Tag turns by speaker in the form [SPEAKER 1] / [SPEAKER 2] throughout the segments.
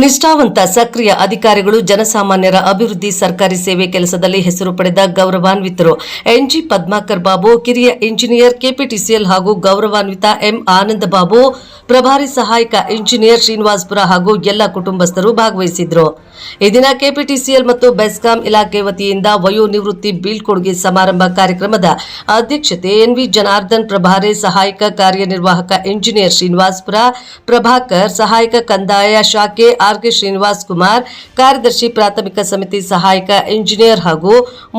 [SPEAKER 1] ನಿಷ್ಠಾವಂತ ಸಕ್ರಿಯ ಅಧಿಕಾರಿಗಳು ಜನಸಾಮಾನ್ಯರ ಅಭಿವೃದ್ಧಿ ಸರ್ಕಾರಿ ಸೇವೆ ಕೆಲಸದಲ್ಲಿ ಹೆಸರು ಪಡೆದ ಗೌರವಾನ್ವಿತರು. ಎನ್ಜಿ ಪದ್ಮಾಕರ್ ಬಾಬು, ಕಿರಿಯ ಇಂಜಿನಿಯರ್ ಕೆಪಿಟಿಸಿಎಲ್ ಹಾಗೂ ಗೌರವಾನ್ವಿತ ಎಂ ಆನಂದ ಬಾಬು, ಪ್ರಭಾರಿ ಸಹಾಯಕ ಇಂಜಿನಿಯರ್ ಶ್ರೀನಿವಾಸ್ಪುರ ಹಾಗೂ ಎಲ್ಲ ಕುಟುಂಬಸ್ಥರು ಭಾಗವಹಿಸಿದ್ರು. ಈ ದಿನ ಕೆಪಿಟಿಸಿಎಲ್ ಮತ್ತು ಬೆಸ್ಕಾಂ ಇಲಾಖೆ ವತಿಯಿಂದ ವಯೋನಿವೃತ್ತಿ ಬೀಳ್ಕೊಡುಗೆ ಸಮಾರಂಭ ಕಾರ್ಯಕ್ರಮದ ಅಧ್ಯಕ್ಷತೆ ಎನ್ವಿ ಜನಾರ್ದನ್, ಪ್ರಭಾರೆ ಸಹಾಯಕ ಕಾರ್ಯನಿರ್ವಾಹಕ ಇಂಜಿನಿಯರ್ ಶ್ರೀನಿವಾಸ್ಪುರ, ಪ್ರಭಾಕರ್, ಸಹಾಯಕ ಕಂದಾಯ ಶಾಖೆ ಆರ್ಕೆ ಶ್ರೀನಿವಾಸ್ ಕುಮಾರ್, ಕಾರ್ಯದರ್ಶಿ ಪ್ರಾಥಮಿಕ ಸಮಿತಿ ಸಹಾಯಕ ಇಂಜಿನಿಯರ್ ಹಾಗೂ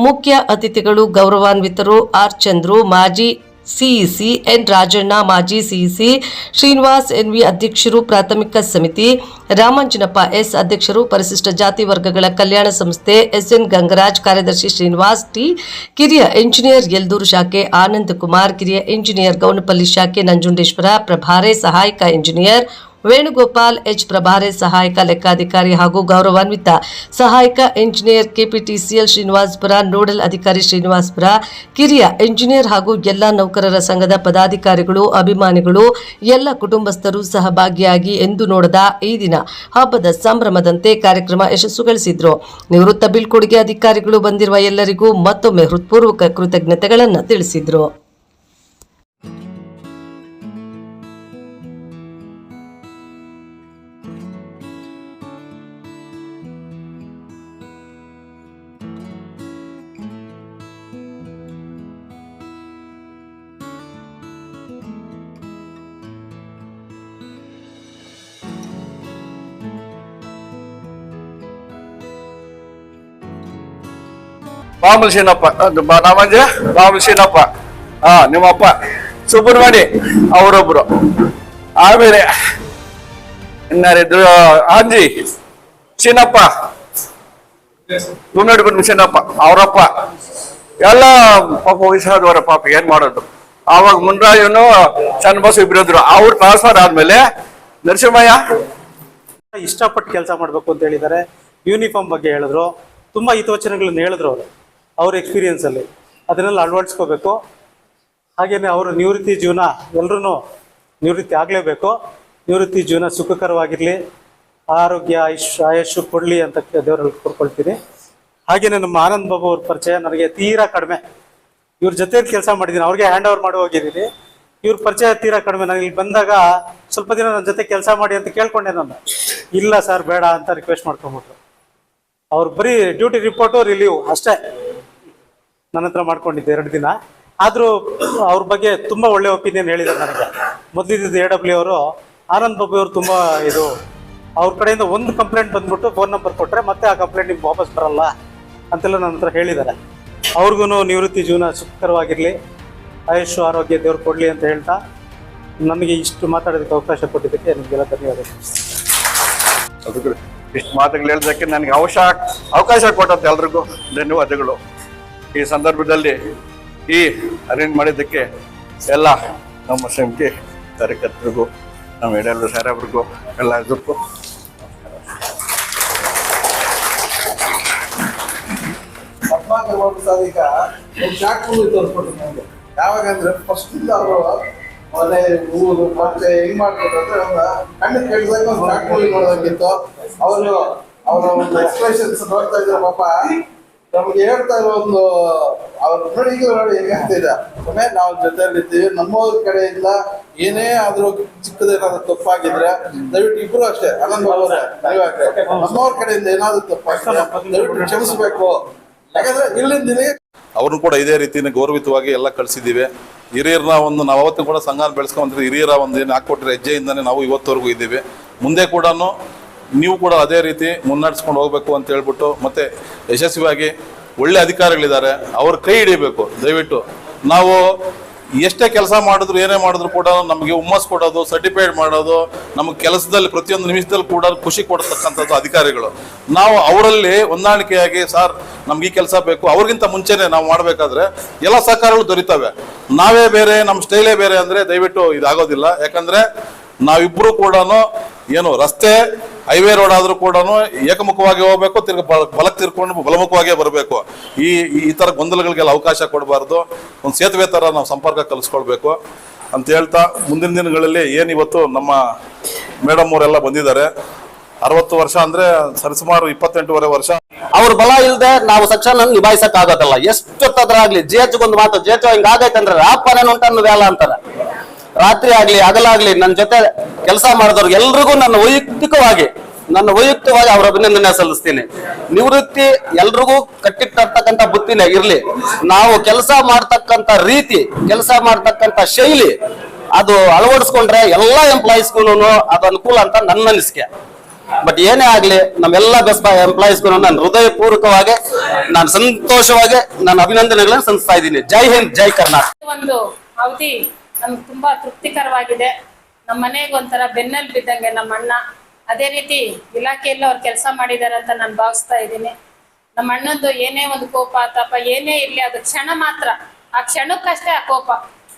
[SPEAKER 1] ಮುಖ್ಯ ಅತಿಥಿಗಳು ಗೌರವಾನ್ವಿತರು ಆರ್ ಚಂದ್ರು, ಮಾಜಿ ಸಿಇಸಿ ಎನ್ ರಾಜಣ್ಣ, ಮಾಜಿ ಸಿಇಸಿ ಶ್ರೀನಿವಾಸ್ ಎನ್ವಿ ಅಧ್ಯಕ್ಷರು, ಪ್ರಾಥಮಿಕ ಸಮಿತಿ ರಾಮಾಂಜನಪ್ಪ ಎಸ್ ಅಧ್ಯಕ್ಷರು, ಪರಿಶಿಷ್ಟ ಜಾತಿ ವರ್ಗಗಳ ಕಲ್ಯಾಣ ಸಂಸ್ಥೆ ಎಸ್ಎನ್ ಗಂಗರಾಜ್, ಕಾರ್ಯದರ್ಶಿ ಶ್ರೀನಿವಾಸ್, ಟಿ ಕಿರಿಯ ಇಂಜಿನಿಯರ್ ಯಲ್ದೂರು ಶಾಖೆ ಆನಂದ್ ಕುಮಾರ್, ಕಿರಿಯ ಇಂಜಿನಿಯರ್ ಗೌನಪಲ್ಲಿ ಶಾಖೆ ನಂಜುಂಡೇಶ್ವರ, ಪ್ರಭಾರೆ ಸಹಾಯಕ ಇಂಜಿನಿಯರ್ ವೇಣುಗೋಪಾಲ್ ಎಚ್ ಪ್ರಭಾರೆ ಸಹಾಯಕ ಲೆಕ್ಕಾಧಿಕಾರಿ ಹಾಗೂ ಗೌರವಾನ್ವಿತ ಸಹಾಯಕ ಇಂಜಿನಿಯರ್ ಕೆಪಿಟಿಸಿಎಲ್ ಶ್ರೀನಿವಾಸ್ಪುರ, ನೋಡಲ್ ಅಧಿಕಾರಿ ಶ್ರೀನಿವಾಸ್ಪುರ, ಕಿರಿಯ ಇಂಜಿನಿಯರ್ ಹಾಗೂ ಎಲ್ಲ ನೌಕರರ ಸಂಘದ ಪದಾಧಿಕಾರಿಗಳು, ಅಭಿಮಾನಿಗಳು, ಎಲ್ಲ ಕುಟುಂಬಸ್ಥರು ಸಹಭಾಗಿಯಾಗಿ ಎಂದು ನೋಡದ ಈ ದಿನ ಹಬ್ಬದ ಸಂಭ್ರಮದಂತೆ ಕಾರ್ಯಕ್ರಮ ಯಶಸ್ಸು ಗಳಿಸಿದ್ರು ನಿವೃತ್ತ ಬೀಳ್ಕೊಡುಗೆ ಅಧಿಕಾರಿಗಳು ಬಂದಿರುವ ಎಲ್ಲರಿಗೂ ಮತ್ತೊಮ್ಮೆ ಹೃತ್ಪೂರ್ವಕ ಕೃತಜ್ಞತೆಗಳನ್ನು ತಿಳಿಸಿದ್ರು.
[SPEAKER 2] ಮಾಮೂಲು ಶೀನಪ್ಪ ನಮ್ಮಂಜ ಮಾಮೂಲು ಶೀನಪ್ಪ ಹಾ ನಿಮ್ಮಪ್ಪ. ಸುಬ್ರಹ್ಮಣಿ ಅವರೊಬ್ರು. ಆಮೇಲೆ ಇನ್ನಾರಿದ್ರು ಆಂಜಿ ಶೀನಪ್ಪ ಶೀನಪ್ಪ ಅವರಪ್ಪ. ಎಲ್ಲ, ಪಾಪ ವಯಸ್ಸಾದವರ ಪಾಪ, ಏನ್ ಮಾಡೋದು? ಆವಾಗ ಮುನ್ರಾಜನು ಚನ್ನಬಸ್ ಇಬ್ಬರಿದ್ರು ಅವ್ರು ಟ್ರಾನ್ಸ್ಫರ್ ಆದ್ಮೇಲೆ, ನರಸಿಂಹಯ್ಯ.
[SPEAKER 3] ಇಷ್ಟಪಟ್ಟು ಕೆಲಸ ಮಾಡ್ಬೇಕು ಅಂತ ಹೇಳಿದ್ದಾರೆ. ಯೂನಿಫಾರ್ಮ್ ಬಗ್ಗೆ ಹೇಳಿದ್ರು. ತುಂಬಾ ಹಿತವಚನಗಳನ್ನ ಹೇಳಿದ್ರು ಅವರು. ಅವ್ರ ಎಕ್ಸ್ಪೀರಿಯೆನ್ಸಲ್ಲಿ ಅದನ್ನೆಲ್ಲ ಅಳವಡಿಸ್ಕೋಬೇಕು. ಹಾಗೆಯೇ ಅವರ ನಿವೃತ್ತಿ ಜೀವನ ಎಲ್ಲರೂ ನಿವೃತ್ತಿ ಆಗಲೇಬೇಕು. ನಿವೃತ್ತಿ ಜೀವನ ಸುಖಕರವಾಗಿರಲಿ. ಆರೋಗ್ಯ, ಆಯುಷ್ ಆಯುಷ್ ಕೊಡಲಿ ಅಂತ ದೇವರಲ್ಲಿ ಕೊಡ್ಕೊಳ್ತೀನಿ ಹಾಗೆಯೇ ನಮ್ಮ ಆನಂದ್ ಬಾಬು ಅವ್ರ ಪರಿಚಯ ನನಗೆ ತೀರಾ ಕಡಿಮೆ. ಇವ್ರ ಜೊತೆ ಕೆಲಸ ಮಾಡಿದ್ದೀನಿ. ಅವ್ರಿಗೆ ಹ್ಯಾಂಡ್ ಓವರ್ ಮಾಡಿ ಹೋಗಿದ್ದೀನಿ. ಇವ್ರ ಪರಿಚಯ ತೀರಾ ಕಡಿಮೆ. ನಾನು ಇಲ್ಲಿ ಬಂದಾಗ ಸ್ವಲ್ಪ ದಿನ ನನ್ನ ಜೊತೆ ಕೆಲಸ ಮಾಡಿ ಅಂತ ಕೇಳ್ಕೊಂಡೆ ನಾನು. ಇಲ್ಲ ಸರ್, ಬೇಡ ಅಂತ ರಿಕ್ವೆಸ್ಟ್ ಮಾಡ್ಕೊಂಬಿಟ್ರು ಅವ್ರು ಬರೀ ಡ್ಯೂಟಿ ರಿಪೋರ್ಟು ರಿಲೀವ್ ಅಷ್ಟೇ. ನನ್ನ ಹತ್ರ ಮಾಡ್ಕೊಂಡಿದ್ದೆ ಎರಡು ದಿನ. ಆದರೂ ಅವ್ರ ಬಗ್ಗೆ ತುಂಬ ಒಳ್ಳೆ ಒಪಿನಿಯನ್ ಹೇಳಿದ್ದಾರೆ ನನಗೆ. ಮೊದಲಿದ್ದು ಎ ಡಬ್ಲ್ಯೂ ಅವರು, ಆನಂದ್ ಬಾಬು ಅವರು ತುಂಬ ಇದು, ಅವ್ರ ಕಡೆಯಿಂದ ಒಂದು ಕಂಪ್ಲೇಂಟ್ ಬಂದ್ಬಿಟ್ಟು ಫೋನ್ ನಂಬರ್ ಕೊಟ್ಟರೆ ಮತ್ತೆ ಆ ಕಂಪ್ಲೇಂಟ್ ನಿಮ್ಗೆ ವಾಪಸ್ ಬರಲ್ಲ ಅಂತೆಲ್ಲ ನನ್ನ ಹತ್ರ ಹೇಳಿದ್ದಾರೆ. ಅವ್ರಿಗೂ ನಿವೃತ್ತಿ ಜೀವನ ಸುಖಕರವಾಗಿರಲಿ, ಆಯುಷ್, ಆರೋಗ್ಯ ದೇವ್ರು ಕೊಡಲಿ ಅಂತ ಹೇಳ್ತಾ ನನಗೆ ಇಷ್ಟು ಮಾತಾಡೋದಕ್ಕೆ ಅವಕಾಶ ಕೊಟ್ಟಿದ್ದಕ್ಕೆ ನಿಮಗೆಲ್ಲ ಧನ್ಯವಾದಗಳು.
[SPEAKER 2] ಇಷ್ಟು ಮಾತುಗಳು ಹೇಳೋದಕ್ಕೆ ನನಗೆ ಅವಶ ಅವಕಾಶ ಕೊಟ್ಟಂತೆ ಎಲ್ರಿಗೂ ಧನ್ಯವಾದಗಳು. ಈ ಸಂದರ್ಭದಲ್ಲಿ ಈ ಅರೇಂಜ್ ಮಾಡಿದ್ದಕ್ಕೆ ಎಲ್ಲ ನಮ್ಮ ಸಂಖ್ಯೆ ಕಾರ್ಯಕರ್ತರಿಗೂ, ನಮ್ಮ ಎಡೆಲ್ಲ ಸಾಹೇಬ್ರಿಗೂ ಎಲ್ಲ ಇದಕ್ಕೂ.
[SPEAKER 4] ಈಗ ತೋರಿಸ್ಕೊಟ್ರು ನಮ್ಗೆ ಯಾವಾಗ ಅಂದ್ರೆ ಫಸ್ಟ್ ಅವರು ಮನೆ, ಊರು ಮತ್ತೆ ಹೆಂಗ್ ಮಾಡ್ಕೊಟ್ರು ಅಂದ್ರೆ ಒಂದು ಕಣ್ಣು ಕೇಳಿದಾಗ ಒಂದು ಶಾರ್ಟ್ ಮೂವಿ ನೋಡೋದಂಗಿತ್ತು. ಅವರು ಅವರ ಒಂದು ಎಕ್ಸ್ಪ್ರೆಷನ್ಸ್ ನೋಡ್ತಾ ಇದ್ರು ಪಾಪ. ನಮ್ಗೆ ಹೇಳ್ತಾ ಇರೋ ಒಂದು ಅವ್ರ ನೋಡಿ ಈಗ ನೋಡಿ ಹೇಗೆ ನಾವ್ ಒಮ್ಮೆ ನಾವು ಜೊತೆಯಲ್ಲಿದ್ದೀವಿ. ನಮ್ಮವ್ರ ಕಡೆಯಿಂದ ಏನೇ ಆದ್ರೂ ಚಿಕ್ಕದೇನಾದ್ರೂ ತಪ್ಪಾಗಿದ್ರೆ ದಯವಿಟ್ಟು ಇಬ್ರು ಅಷ್ಟೇ ಆನಂದ್ ಬಾಬು ಅವರೇ ನೀವಾಗ್ಲಿ ನಮ್ಮವ್ರ ಕಡೆಯಿಂದ ಏನಾದ್ರೂ ತಪ್ಪಾಗಿದ್ರೆ ದಯವಿಟ್ಟು ಕ್ಷಮಿಸ್ಬೇಕು. ಯಾಕಂದ್ರೆ ಇಲ್ಲಿಂದ ದಿನ
[SPEAKER 5] ಅವ್ರನ್ನ ಕೂಡ ಇದೇ ರೀತಿಯ ಗೌರವಿತವಾಗಿ ಎಲ್ಲ ಕಳ್ಸಿದೀವಿ ಹಿರಿಯರನ್ನ ಒಂದು ನಾವು ಅವತ್ತು ಕೂಡ ಸಂಘ ಬೆಳೆಸ್ಕೊಂಡ್ರೆ ಹಿರಿಯರ ಒಂದು ಏನು ಹಾಕೊಟ್ರೆ ಹೆಜ್ಜೆಯಿಂದನೇ ನಾವು ಇವತ್ತವರೆಗೂ ಇದ್ದೀವಿ. ಮುಂದೆ ಕೂಡ ನೀವು ಕೂಡ ಅದೇ ರೀತಿ ಮುನ್ನಡೆಸ್ಕೊಂಡು ಹೋಗಬೇಕು ಅಂತ ಹೇಳ್ಬಿಟ್ಟು ಮತ್ತೆ ಯಶಸ್ವಿಯಾಗಿ ಒಳ್ಳೆ ಅಧಿಕಾರಿಗಳಿದ್ದಾರೆ, ಅವ್ರ ಕೈ ಹಿಡಿಬೇಕು. ದಯವಿಟ್ಟು ನಾವು ಎಷ್ಟೇ ಕೆಲಸ ಮಾಡಿದ್ರು ಏನೇ ಮಾಡಿದ್ರು ಕೂಡ ನಮಗೆ ಹುಮ್ಮಸ್ ಕೊಡೋದು ಸರ್ಟಿಫೈಡ್ ಮಾಡೋದು, ನಮಗೆ ಕೆಲಸದಲ್ಲಿ, ಪ್ರತಿಯೊಂದು ನಿಮಿಷದಲ್ಲಿ ಕೂಡ ಖುಷಿ ಕೊಡತಕ್ಕಂಥದ್ದು ಅಧಿಕಾರಿಗಳು. ನಾವು ಅವರಲ್ಲಿ ಹೊಂದಾಣಿಕೆಯಾಗಿ, ಸರ್, ನಮ್ಗೆ ಈ ಕೆಲಸ ಬೇಕು, ಅವ್ರಿಗಿಂತ ಮುಂಚೆನೆ ನಾವು ಮಾಡಬೇಕಾದ್ರೆ ಎಲ್ಲ ಸಹಕಾರಗಳು ದೊರೀತವೆ. ನಾವೇ ಬೇರೆ ನಮ್ಮ ಸ್ಟೈಲೇ ಬೇರೆ ಅಂದರೆ ದಯವಿಟ್ಟು ಇದಾಗೋದಿಲ್ಲ. ಯಾಕಂದ್ರೆ ನಾವಿಬ್ರು ಕೂಡ ಏನು ರಸ್ತೆ, ಹೈವೇ ರೋಡ್ ಆದ್ರೂ ಕೂಡ ಏಕಮುಖವಾಗಿ ಹೋಗ್ಬೇಕು, ತಿರ್ಗ ಬಲಕ್ಕೆ ತಿರ್ಕೊಂಡು ಬಲಮುಖವಾಗೇ ಬರಬೇಕು. ಈ ಈ ಥರ ಗೊಂದಲಗಳಿಗೆಲ್ಲ ಅವಕಾಶ ಕೊಡಬಾರ್ದು. ಒಂದು ಸೇತುವೆ ತರ ನಾವು ಸಂಪರ್ಕ ಕಲಿಸ್ಕೊಳ್ಬೇಕು. ಅಂತ ಹೇಳ್ತಾ ಮುಂದಿನ ದಿನಗಳಲ್ಲಿ ಏನು ಇವತ್ತು ನಮ್ಮ ಮೇಡಮ್ ಅವರೆಲ್ಲ ಬಂದಿದ್ದಾರೆ. ಅರವತ್ತು ವರ್ಷ ಅಂದ್ರೆ ಸರಿಸುಮಾರು ಇಪ್ಪತ್ತೆಂಟೂವರೆ ವರ್ಷ.
[SPEAKER 6] ಅವ್ರ ಬಲ ಇಲ್ಲದೆ ನಾವು ಸಕ್ಷನ್ ನಿಭಾಯಿಸಕ್ ಆಗೋದಲ್ಲ ಎಷ್ಟೊತ್ತಾದ್ರಾಗ್ಲಿ ಒಂದು ಮಾತು ಜೇಚು ಆಗೈತೆ ಅಂದ್ರೆ ರಾಪನೆ ಉಂಟನ್ನು ವೇಳ ಅಂತಾರೆ. ರಾತ್ರಿ ಆಗ್ಲಿ ಹಗಲಾಗ್ಲಿ ನನ್ನ ಜೊತೆ ಕೆಲಸ ಮಾಡಿದವ್ರಿಗೆ ಎಲ್ರಿಗೂ ನನ್ನ ವೈಯಕ್ತಿಕವಾಗಿ ನನ್ನ ವೈಯಕ್ತಿಕವಾಗಿ ಅವರ ಅಭಿನಂದನೆ ಸಲ್ಲಿಸ್ತೀನಿ. ನಿವೃತ್ತಿ ಎಲ್ರಿಗೂ ಕಟ್ಟಿಟ್ಟರ್ತಕ್ಕಂಥ ಬುತ್ತಿನೇ ಇರ್ಲಿ. ನಾವು ಕೆಲಸ ಮಾಡ್ತಕ್ಕಂಥ ರೀತಿ, ಕೆಲಸ ಮಾಡ್ತಕ್ಕಂಥ ಶೈಲಿ, ಅದು ಅಳವಡಿಸ್ಕೊಂಡ್ರೆ ಎಲ್ಲಾ ಎಂಪ್ಲಾಯೀಸ್ಗೂ ಅದು ಅನುಕೂಲ ಅಂತ ನನ್ನ ಅನಿಸಿಕೆ. ಬಟ್ ಏನೇ ಆಗ್ಲಿ, ನಮ್ಮೆಲ್ಲ ಬೆಸ್ಟ್ ಎಂಪ್ಲಾಯೀಸ್ಗೂ ನಾನು ಹೃದಯಪೂರ್ವಕವಾಗಿ, ನಾನು ಸಂತೋಷವಾಗಿ ನಾನು ಅಭಿನಂದನೆಗಳನ್ನು ಸಲ್ಲಿಸ್ತಾ ಇದ್ದೀನಿ. ಜೈ ಹಿಂದ್, ಜೈ ಕರ್ನಾಟಕ.
[SPEAKER 7] ನಮ್ಗೆ ತುಂಬಾ ತೃಪ್ತಿಕರವಾಗಿದೆ. ನಮ್ಮ ಮನೆಗೆ ಒಂಥರ ಬೆನ್ನಲ್ಲಿ ಬಿದ್ದಂಗೆ ನಮ್ಮ ಅಣ್ಣ. ಅದೇ ರೀತಿ ಇಲಾಖೆಯಲ್ಲಿ ಅವ್ರು ಕೆಲಸ ಮಾಡಿದ್ದಾರೆ ಅಂತ ನಾನು ಭಾವಿಸ್ತಾ ಇದ್ದೀನಿ. ನಮ್ಮ ಅಣ್ಣಂದು ಏನೇ ಒಂದು ಕೋಪ ತಾಪ ಏನೇ ಇರ್ಲಿ, ಅದು ಕ್ಷಣ ಮಾತ್ರ. ಆ ಕ್ಷಣಕ್ಕಷ್ಟೇ ಆ ಕೋಪ.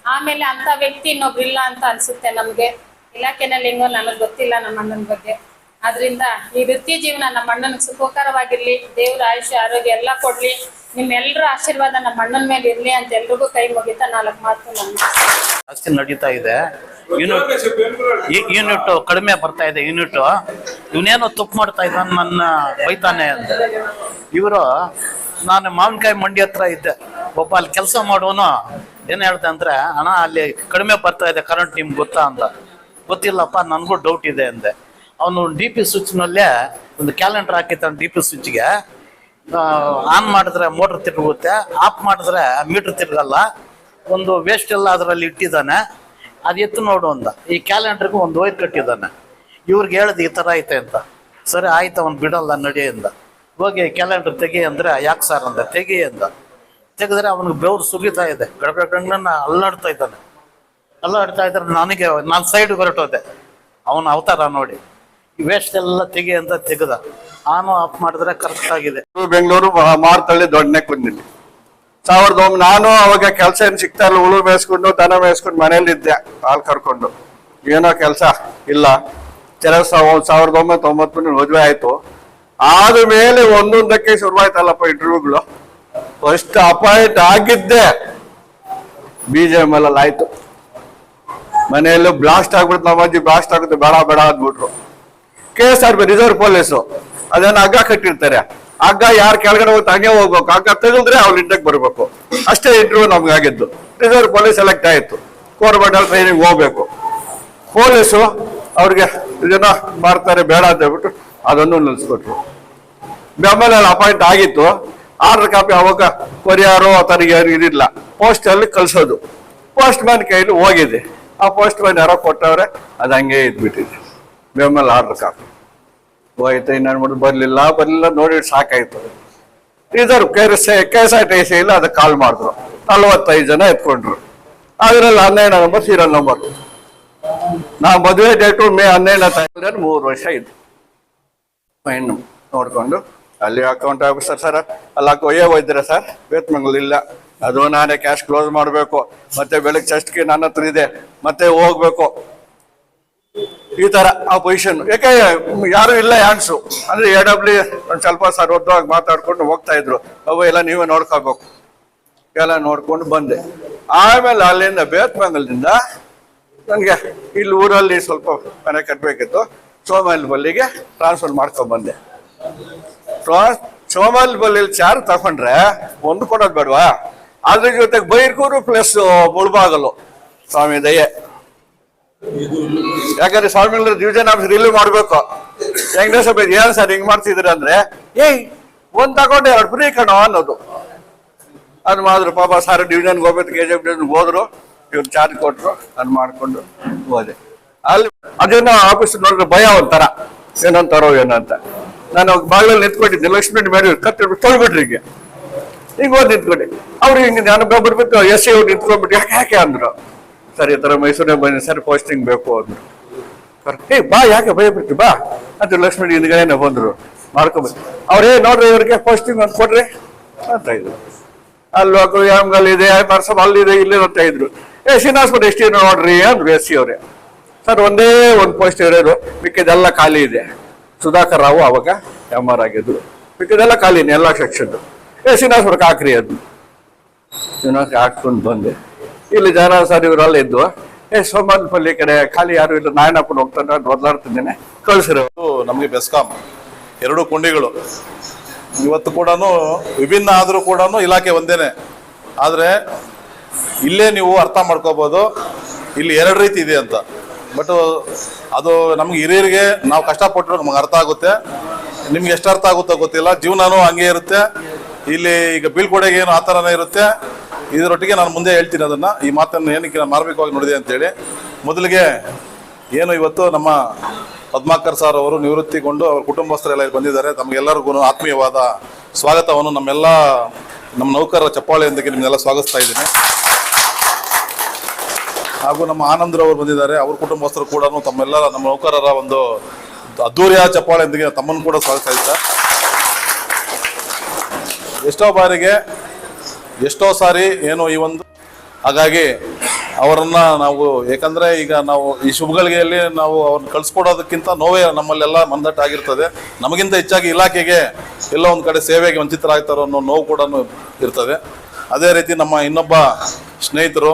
[SPEAKER 7] ಆಮೇಲೆ ಅಂತ ವ್ಯಕ್ತಿ ಇನ್ನೊಬ್ರು ಇಲ್ಲ ಅಂತ ಅನ್ಸುತ್ತೆ ನಮ್ಗೆ. ಇಲಾಖೆನಲ್ಲಿ ಹೆಂಗೋ ನನಗೆ ಗೊತ್ತಿಲ್ಲ ನಮ್ಮ ಅಣ್ಣನ ಬಗ್ಗೆ. ಆದ್ರಿಂದ ಈ ವೃತ್ತಿ ಜೀವನ ನಮ್ಮ ಅಣ್ಣನಿಗೆ ಸುಖಕರವಾಗಿರ್ಲಿ, ದೇವ್ರ ಆಯುಷ್ಯ ಆರೋಗ್ಯ ಎಲ್ಲ ಕೊಡ್ಲಿ. ನಿಮ್ಮೆಲ್ಲರ ಆಶೀರ್ವಾದ ನಮ್ಮ ಅಣ್ಣನ ಮೇಲೆ ಇರ್ಲಿ ಅಂತ ಎಲ್ರಿಗೂ ಕೈ ಮುಗಿತಾ ನಾಲ್ಕು ಮಾತು ನನ್ನ.
[SPEAKER 8] ಜಾಸ್ತಿ ನಡೀತಾ ಇದೆ. ಯೂನಿಟ್ ಯೂನಿಟ್ ಕಡಿಮೆ ಬರ್ತಾ ಇದೆ ಯೂನಿಟ್ ಇವನೇನೋ ತಪ್ಪು ಮಾಡ್ತಾ ನನ್ನ ಬೈತಾನೆ ಅಂತ. ಇವರು, ನಾನು ಮಾವಿನಕಾಯಿ ಮಂಡಿ ಹತ್ರ ಇದ್ದೆ. ಒಬ್ಬ ಅಲ್ಲಿ ಕೆಲಸ ಮಾಡೋನು ಏನ್ ಹೇಳ್ದೆ ಅಂದ್ರೆ, ಅಣ್ಣ, ಅಲ್ಲಿ ಕಡಿಮೆ ಬರ್ತಾ ಇದೆ ಕರೆಂಟ್ ನಿಮ್ಗೆ ಗೊತ್ತಾ ಅಂತ. ಗೊತ್ತಿಲ್ಲಪ್ಪ, ನನಗೂ ಡೌಟ್ ಇದೆ, ಅಂದೆ. ಅವನು ಡಿ ಪಿ ಸ್ವಿಚ್ನಲ್ಲೇ ಒಂದು ಕ್ಯಾಲೆಂಡರ್ ಹಾಕಿದ್ದಾನೆ ಡಿ ಪಿ ಸ್ವಿಚ್ಗೆ. ಆನ್ ಮಾಡಿದ್ರೆ ಮೋಟರ್ ತಿರುಗುತ್ತೆ ಆಫ್ ಮಾಡಿದ್ರೆ ಮೀಟರ್ ತಿರುಗಲ್ಲ. ಒಂದು ವೇಸ್ಟ್ ಎಲ್ಲ ಅದರಲ್ಲಿ ಇಟ್ಟಿದ್ದಾನೆ. ಅದು ಎತ್ತು ನೋಡು ಅಂದ ಈ ಕ್ಯಾಲೆಂಡರ್ಗೂ ಒಂದು ವೈರ್ ಕಟ್ಟಿದ್ದಾನೆ. ಇವ್ರಿಗೆ ಹೇಳ್ದೆ ಈ ಥರ ಐತೆ ಅಂತ. ಸರಿ, ಆಯ್ತು, ಅವ್ನು ಬಿಡಲ್ಲ, ನಡಿ ಅಂದ. ಹೋಗಿ ಕ್ಯಾಲೆಂಡರ್ ತೆಗಿ ಅಂದ್ರೆ, ಯಾಕೆ ಸರ್ ಅಂದ? ತೆಗಿ ಅಂದ. ತೆಗೆದ್ರೆ ಅವನಿಗೆ ಬೆವರು ಸುರಿತಾ ಇದೆ. ಗಡಗಡನ್ನ ಅಲ್ಲಾಡ್ತಾ ಇದ್ದಾನೆ. ಅಲ್ಲಾಡ್ತಾ ಇದ್ರೆ ನನಗೆ, ನಾನು ಸೈಡ್ ಹೊರಟೋದೆ. ಅವನ ಅವತಾರ ನೋಡಿ. ವೇಸ್ಟ್ ಎಲ್ಲ ತೆಗಿ ಅಂತ ತೆಗೆದ. ಆನು ಆಫ್ ಮಾಡಿದ್ರೆ ಕರೆಕ್ಟ್ ಆಗಿದೆ.
[SPEAKER 2] ಬೆಂಗಳೂರು ಮಾರ್ತಳ್ಳಿ ದೊಡ್ಡನೆ ಕುಂದಿಲ್ಲಿ ಸಾವಿರದ ಒಂಬ ನಾನು ಅವಾಗ ಕೆಲಸ ಏನು ಸಿಗ್ತಾ ಇಲ್ಲ. ಉಳು ಮೇಯಿಸ್ಕೊಂಡು, ದನ ಮೇಯಿಸ್ಕೊಂಡು ಮನೇಲಿದ್ದೆ ಹಾಲು ಕರ್ಕೊಂಡು. ಏನೋ ಕೆಲಸ? ಇಲ್ಲ. ಕೆಲ ಸಾವಿರದ ಒಂಬೈನೂರ ತೊಂಬತ್ತು ಮದುವೆ ಆಯ್ತು. ಆದ ಮೇಲೆ ಒಂದೊಂದಕ್ಕೆ ಶುರುವಾಯ್ತಲ್ಲಪ್ಪ ಇಂಟರ್ವ್ಯೂಗಳು ಫಸ್ಟ್ ಅಪಾಯಿಂಟ್ ಆಗಿದ್ದೆ. ಬಿ ಜೆ ಎಂ ಎಲ್ ಆಯ್ತು ಮನೆಯಲ್ಲೂ ಬ್ಲಾಸ್ಟ್ ಆಗ್ಬಿಡ್ತು. ನಮ್ಮ ಅಜ್ಜಿ ಬ್ಲಾಸ್ಟ್ ಆಗುತ್ತೆ. ಬೇಡ ಬೇಡ ಅಂದ್ಬಿಟ್ರು. K S R B, reserve police. ಅದನ್ನ ಹಗ್ಗ ಕಟ್ಟಿರ್ತಾರೆ. ಹಗ್ಗ ಯಾರು ಕೆಳಗಡೆ ಹೋಗುತ್ತೆ ಹಂಗೆ ಹೋಗ್ಬೇಕು. ಹಗ್ಗ ತೆಗೆದ್ರೆ ಅವ್ರು ಇಂಟಕ್ಕೆ ಬರಬೇಕು. ಅಷ್ಟೇ ಇಂಟರ್ವ್ಯೂ ನಮ್ಗೆ ಆಗಿದ್ದು. ರಿಸರ್ವ್ ಪೊಲೀಸ್ ಸೆಲೆಕ್ಟ್ ಆಯಿತು. ಕೋರ್ಬಂಡಲ್ ಟ್ರೈನಿಂಗ್ ಹೋಗ್ಬೇಕು. ಪೊಲೀಸು ಅವ್ರಿಗೆ ಇದನ್ನ ಮಾಡ್ತಾರೆ ಬೇಡ ಅಂತ ಹೇಳ್ಬಿಟ್ಟು ಅದನ್ನು ನಿಲ್ಸ್ಕೊಟ್ರು. ಬೆಂಬಲ ಅಪಾಯಿಂಟ್ ಆಗಿತ್ತು. ಆರ್ಡರ್ ಕಾಪಿ ಅವಾಗ ಕೊರಿಯಾರು ತನಗೆ ಇದಿಲ್ಲ. ಪೋಸ್ಟ್ ಅಲ್ಲಿ ಕಳ್ಸೋದು. ಪೋಸ್ಟ್ ಮ್ಯಾನ್ ಕೈಲಿ ಹೋಗಿದೆ. ಆ ಪೋಸ್ಟ್ ಮ್ಯಾನ್ ಯಾರೋ ಕೊಟ್ಟವ್ರೆ, ಅದು ಹಂಗೆ ಇದ್ಬಿಟ್ಟಿದೆ. ಬೆಂಬಲ ಆರ್ಡರ್ ಕಾಪಿ ಹೋಯ್ತು, ಇನ್ನೇನು ಮಾಡೋದು? ಬರ್ಲಿಲ್ಲ ಬರ್ಲಿಲ್ಲ, ನೋಡಿ ಸಾಕಾಯ್ತು. Reserve K S K S R T C ಇಲ್ಲ, ಅದಕ್ಕೆ ಕಾಲ್ ಮಾಡಿದ್ರು. ನಲ್ವತ್ತೈದು ಜನ ಎತ್ಕೊಂಡ್ರು. ಅದರಲ್ಲಿ ಹನ್ನೆರಡು ನಂಬರ್ ಸೀರಿಯಲ್ ನಂಬರ್ ನಾ ಮದುವೆ ಡೇಟು ಮೇ ಹನ್ನೆರಡನೇ ತಾರೀಕು ಮೂರು ವರ್ಷ ಇದ್ದು ಹೆಣ್ಣು ನೋಡ್ಕೊಂಡು. ಅಲ್ಲಿ ಅಕೌಂಟ್ ಆಫೀಸರ್ ಸರ್ ಅಲ್ಲ, ಕೊಯ್ಯೇ ಹೋಯ್ತೀರ ಸರ್ ಬೇತ್ಮಂಗ್ಳು ಇಲ್ಲ. ಅದು ನಾನೇ ಕ್ಯಾಶ್ ಕ್ಲೋಸ್ ಮಾಡಬೇಕು. ಮತ್ತೆ ಬೆಳಗ್ಗೆ ಚಸ್ಟ್ಗೆ ನನ್ನ ಹತ್ರ ಇದೆ. ಮತ್ತೆ ಹೋಗ್ಬೇಕು. ಈ ತರ ಆ ಪೊಸಿಷನ್ ಯಾಕೆ, ಯಾರು ಇಲ್ಲ ಹ್ಯಾಂಡ್ಸು ಅಂದ್ರೆ ಎ ಡಬ್ಲ್ಯೂ ಒಂದ್ ಸ್ವಲ್ಪ ಸರ್ ಒದ್ದವಾಗಿ ಮಾತಾಡ್ಕೊಂಡು ಹೋಗ್ತಾ ಇದ್ರು. ಅವು ಎಲ್ಲ ನೀವೇ ನೋಡ್ಕೋಬೇಕು. ಎಲ್ಲ ನೋಡ್ಕೊಂಡು ಬಂದೆ. ಆಮೇಲೆ ಅಲ್ಲಿಂದ ಬೇತ್ಮಂಗಲದಿಂದ ನನಗೆ ಇಲ್ಲಿ ಊರಲ್ಲಿ ಸ್ವಲ್ಪ ಮನೆ ಕಟ್ಟಬೇಕಿತ್ತು ಸೋಮಲ್ ಬಲ್ಲಿಗೆ ಟ್ರಾನ್ಸ್ಫರ್ ಮಾಡ್ಕೊಂಡ್ ಬಂದೆ. ಸೋಮಲ್ ಬಲ್ಲಿಲಿ ಚಾರ್ ತಗೊಂಡ್ರೆ ಒಂದು ಕೊಡೋದು ಬೇಡವಾ? ಅದ್ರ ಜೊತೆಗೆ ಬೈರ್ಕೂರು ಪ್ಲಸ್ ಮುಳ್ಬಾಗಲು ಸ್ವಾಮಿ, ದಯೆ. ಯಾಕಂದ್ರೆ ಸ್ವಾಮಿ ಡಿವಿಷನ್ ಆಫೀಸ್ ರಿಲೀವ್ ಮಾಡ್ಬೇಕು. ಬೇಗ ಏನ್ ಸರ್ ಹಿಂಗ್ ಮಾಡ್ತಿದ್ರ ಅಂದ್ರೆ, ಏಯ್, ಒಂದ್ ತಗೊಂಡು ಎರಡು ಫ್ರೀ ಕಣೋ ಅನ್ನೋದು. ಅದ್ ಮಾಡಿದ್ರು ಪಾಪ ಸರ್ ಡಿವಿಷನ್ಗೆ ಹೋಗ್ಬೇಕು ಕೆ ಜಿ ಹೋದ್ರು, ಇವ್ರು ಚಾರ್ಜ್ ಕೊಟ್ರು, ಅದ್ ಮಾಡ್ಕೊಂಡು ಹೋದೆ. ಅಲ್ಲಿ ಅದೇನೋ ಆಫೀಸ್ ನೋಡಿದ್ರೆ ಭಯ ಒಂಥರ. ಏನಂತಾರೋ ಏನೋ ಅಂತ. ನಾನು ಬಾಗಿಲಲ್ಲಿ ನಿಂತ್ಕೊಂಡಿದ್ದೆ, ಲಕ್ಷ್ಮೀ ಮೇಲೆ ಕತ್ತಿ ತೊಳ್ಬಿಟ್ರಿ ಈಗ ಹಿಂಗ್. ನಿಂತ್ಕೊಂಡೆ. ಅವ್ರು ಹಿಂಗೆ, ನಾನು ಬರ್ಬಿಟ್ಟು ಎಸ್ ಸಿ ಅವ್ರು ನಿಂತ್ಕೊಂಡ್ಬಿಟ್ಟು ಯಾಕೆ ಯಾಕೆ ಅಂದ್ರು. ಸರ್, ಈ ಥರ ಮೈಸೂರಿಗೆ ಬನ್ನಿ ಸರ್ ಪೋಸ್ಟಿಂಗ್ ಬೇಕು ಅಂದ್ರು. ಏ, ಬಾ, ಯಾಕೆ ಭಯ ಬಿಟ್ಟು ಬಾ. ಅಂತ ಲಕ್ಷ್ಮೀ ಹಿಂದ್ಗಡೆನೆ ಬಂದರು. ಮಾಡ್ಕೊಬೇಕು ಅವ್ರೇ ನೋಡ್ರಿ, ಇವ್ರಿಗೆ ಪೋಸ್ಟಿಂಗ್ ಅಂತ ಕೊಡ್ರಿ. ಅಂತ ಇದ್ರು. ಅಲ್ಲಿ ಹೋಗು ಯಾಮ್ಗಲ್ ಇದೆ ಪರ್ಸಮ್ ಅಲ್ಲಿದೆ ಇಲ್ಲಿ ಅಂತ ಇದ್ರು. ಏ, ಶ್ರೀನಿವಾಸ್ಪುರ ಎಷ್ಟು ನೋಡ್ರಿ, ಅಂದ್ರು ಎಸ್ ಸಿ ಅವರೇ. ಸರ್, ಒಂದೇ ಒಂದು ಪೋಸ್ಟ್ ಇರೋದು, ಮಿಕ್ಕಿದೆಲ್ಲ ಖಾಲಿ ಇದೆ. ಸುಧಾಕರ್ ರಾವು ಅವಾಗ ಎಂ ಆರ್ ಆಗಿದ್ರು ಮಿಕ್ಕಿದೆಲ್ಲ ಖಾಲಿನೇ ಎಲ್ಲ ಸೆಕ್ಷನ್ ಏ ಶ್ರೀನಿವಾಸ್ಪುರಕ್ಕೆ ಹಾಕ್ರಿ ಅದು ಶ್ರೀನಿವಾಸ ಹಾಕ್ಕೊಂಡು ಬಂದೆ. ಇಲ್ಲಿ ಜನ ಸರ್ ಇವರೆಲ್ಲ ಇದ್ದು, ಏ ಸೋಮಲ್ಪಲ್ಲಿ ಕಡೆ ಖಾಲಿ ಯಾರು ಇಲ್ಲ ನಾಯನಪ್ಪನ ಹೋಗ್ತಾನೆ ಅಂತ ಬದಲಾಡ್ತಿದ್ದೇನೆ ಕಳ್ಸಿರೋ.
[SPEAKER 5] ಇದು ನಮಗೆ ಬೆಸ್ಕಾಂ. ಎರಡು ಕುಂಡಿಗಳು. ಇವತ್ತು ಕೂಡ ವಿಭಿನ್ನ ಆದರೂ ಕೂಡ ಇಲಾಖೆ ಒಂದೇನೆ. ಆದರೆ ಇಲ್ಲೇ ನೀವು ಅರ್ಥ ಮಾಡ್ಕೋಬೋದು. ಇಲ್ಲಿ ಎರಡು ರೀತಿ ಇದೆ ಅಂತ. ಬಟ್ ಅದು ನಮ್ಗೆ ಹಿರಿಯರಿಗೆ ನಾವು ಕಷ್ಟಪಟ್ಟರು ನಮ್ಗೆ ಅರ್ಥ ಆಗುತ್ತೆ. ನಿಮ್ಗೆ ಎಷ್ಟು ಅರ್ಥ ಆಗುತ್ತೋ ಗೊತ್ತಿಲ್ಲ. ಜೀವನನೂ ಹಂಗೆ ಇರುತ್ತೆ. ಇಲ್ಲಿ ಈಗ ಬೀಳ್ಕೊಡೆಗೆ ಏನು ಆ ಥರನೇ ಇರುತ್ತೆ. ಇದರೊಟ್ಟಿಗೆ ನಾನು ಮುಂದೆ ಹೇಳ್ತೀನಿ ಅದನ್ನು. ಈ ಮಾತನ್ನು ಏನಕ್ಕೆ ನಾನು ಮಾರ್ಮಿಕವಾಗಿ ನೋಡಿದೆ ಅಂತೇಳಿ. ಮೊದಲಿಗೆ ಏನು ಇವತ್ತು ನಮ್ಮ ಪದ್ಮಾಕರ್ ಸರ್ ಅವರು ನಿವೃತ್ತಿಗೊಂಡು ಅವ್ರ ಕುಟುಂಬಸ್ಥರೆಲ್ಲ ಇಲ್ಲಿ ಬಂದಿದ್ದಾರೆ. ತಮಗೆಲ್ಲರಿಗೂ ಆತ್ಮೀಯವಾದ ಸ್ವಾಗತವನ್ನು ನಮ್ಮೆಲ್ಲ ನಮ್ಮ ನೌಕರರ ಚಪ್ಪಾಳೆಯೊಂದಿಗೆ ನಿಮ್ಮನ್ನೆಲ್ಲ ಸ್ವಾಗತಿಸ್ತಾ ಇದ್ದೀನಿ. ಹಾಗೂ ನಮ್ಮ ಆನಂದ್ರವರು ಬಂದಿದ್ದಾರೆ. ಅವ್ರ ಕುಟುಂಬಸ್ಥರು ಕೂಡ ತಮ್ಮೆಲ್ಲರ ನಮ್ಮ ನೌಕರರ ಒಂದು ಅದ್ದೂರಿಯ ಚಪ್ಪಾಳೆಯೊಂದಿಗೆ ತಮ್ಮನ್ನು ಕೂಡ ಸ್ವಾಗತಿಸ್ತಾ ಇದ್ದಾರೆ. ಎಷ್ಟೋ ಬಾರಿಗೆ, ಎಷ್ಟೋ ಸಾರಿ ಏನು ಈ ಒಂದು ಹಾಗಾಗಿ ಅವರನ್ನ ನಾವು ಯಾಕಂದ್ರೆ ಈಗ ನಾವು ಈ ಶುಭಗಳಿಗೆಯಲ್ಲಿ ನಾವು ಅವ್ರನ್ನ ಕಳ್ಸ್ಕೊಡೋದಕ್ಕಿಂತ ನೋವೇ ನಮ್ಮಲ್ಲೆಲ್ಲ ಮಂದಟ್ಟಾಗಿರ್ತದೆ ನಮಗಿಂತ ಹೆಚ್ಚಾಗಿ ಇಲಾಖೆಗೆ ಎಲ್ಲ ಒಂದು ಕಡೆ ಸೇವೆಗೆ ವಂಚಿತರಾಗ್ತಾರೋ ಅನ್ನೋ ನೋವು ಕೂಡ ಇರ್ತದೆ. ಅದೇ ರೀತಿ ನಮ್ಮ ಇನ್ನೊಬ್ಬ ಸ್ನೇಹಿತರು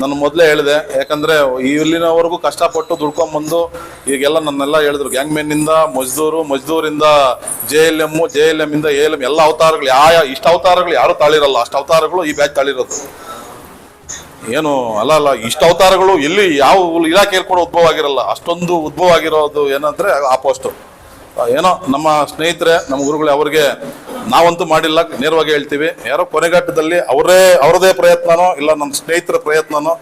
[SPEAKER 5] ನಾನು ಮೊದಲೇ ಹೇಳಿದೆ, ಯಾಕಂದ್ರೆ ಇಲ್ಲಿನವರೆಗೂ ಕಷ್ಟಪಟ್ಟು ದುಡ್ಕೊಂಬಂದು ಈಗೆಲ್ಲ ನನ್ನೆಲ್ಲ ಹೇಳಿದ್ರು ಗ್ಯಾಂಗ್ಮೆನ್ನಿಂದ ಮಜ್ದೂರು, ಮಜ್ದೂರಿಂದ, J L M, J L M ಇಂದ ಎ ಎಲ್ ಎಂ ಎಲ್ಲ ಅವತಾರಗಳು, ಯಾವ ಇಷ್ಟ ಅವತಾರಗಳು ಯಾರು ತಾಳಿರಲ್ಲ ಅಷ್ಟು ಅವತಾರಗಳು ಈ ಬ್ಯಾಚ್ ತಾಳಿರೋದು ಏನು, ಅಲ್ಲ ಅಲ್ಲ, ಇಷ್ಟ ಅವತಾರಗಳು ಎಲ್ಲಿ ಯಾವ ಇಲಾಖೆ ಕೂಡ ಉದ್ಭವ ಆಗಿರಲ್ಲ, ಅಷ್ಟೊಂದು ಉದ್ಭವ ಆಗಿರೋದು ಏನಂದ್ರೆ ಆ ಪೋಸ್ಟು ಏನೋ ನಮ್ಮ ಸ್ನೇಹಿತರೆ, ನಮ್ಮ ಗುರುಗಳು, ಅವ್ರಿಗೆ ನಾವಂತೂ ಮಾಡಿಲ್ಲ, ನೇರವಾಗಿ ಹೇಳ್ತೀವಿ. ಯಾರೋ ಕೊನೆಘಟ್ಟದಲ್ಲಿ ಅವರೇ, ಅವರದೇ ಪ್ರಯತ್ನನೋ, ಇಲ್ಲ ನಮ್ಮ ಸ್ನೇಹಿತರ ಪ್ರಯತ್ನನೋ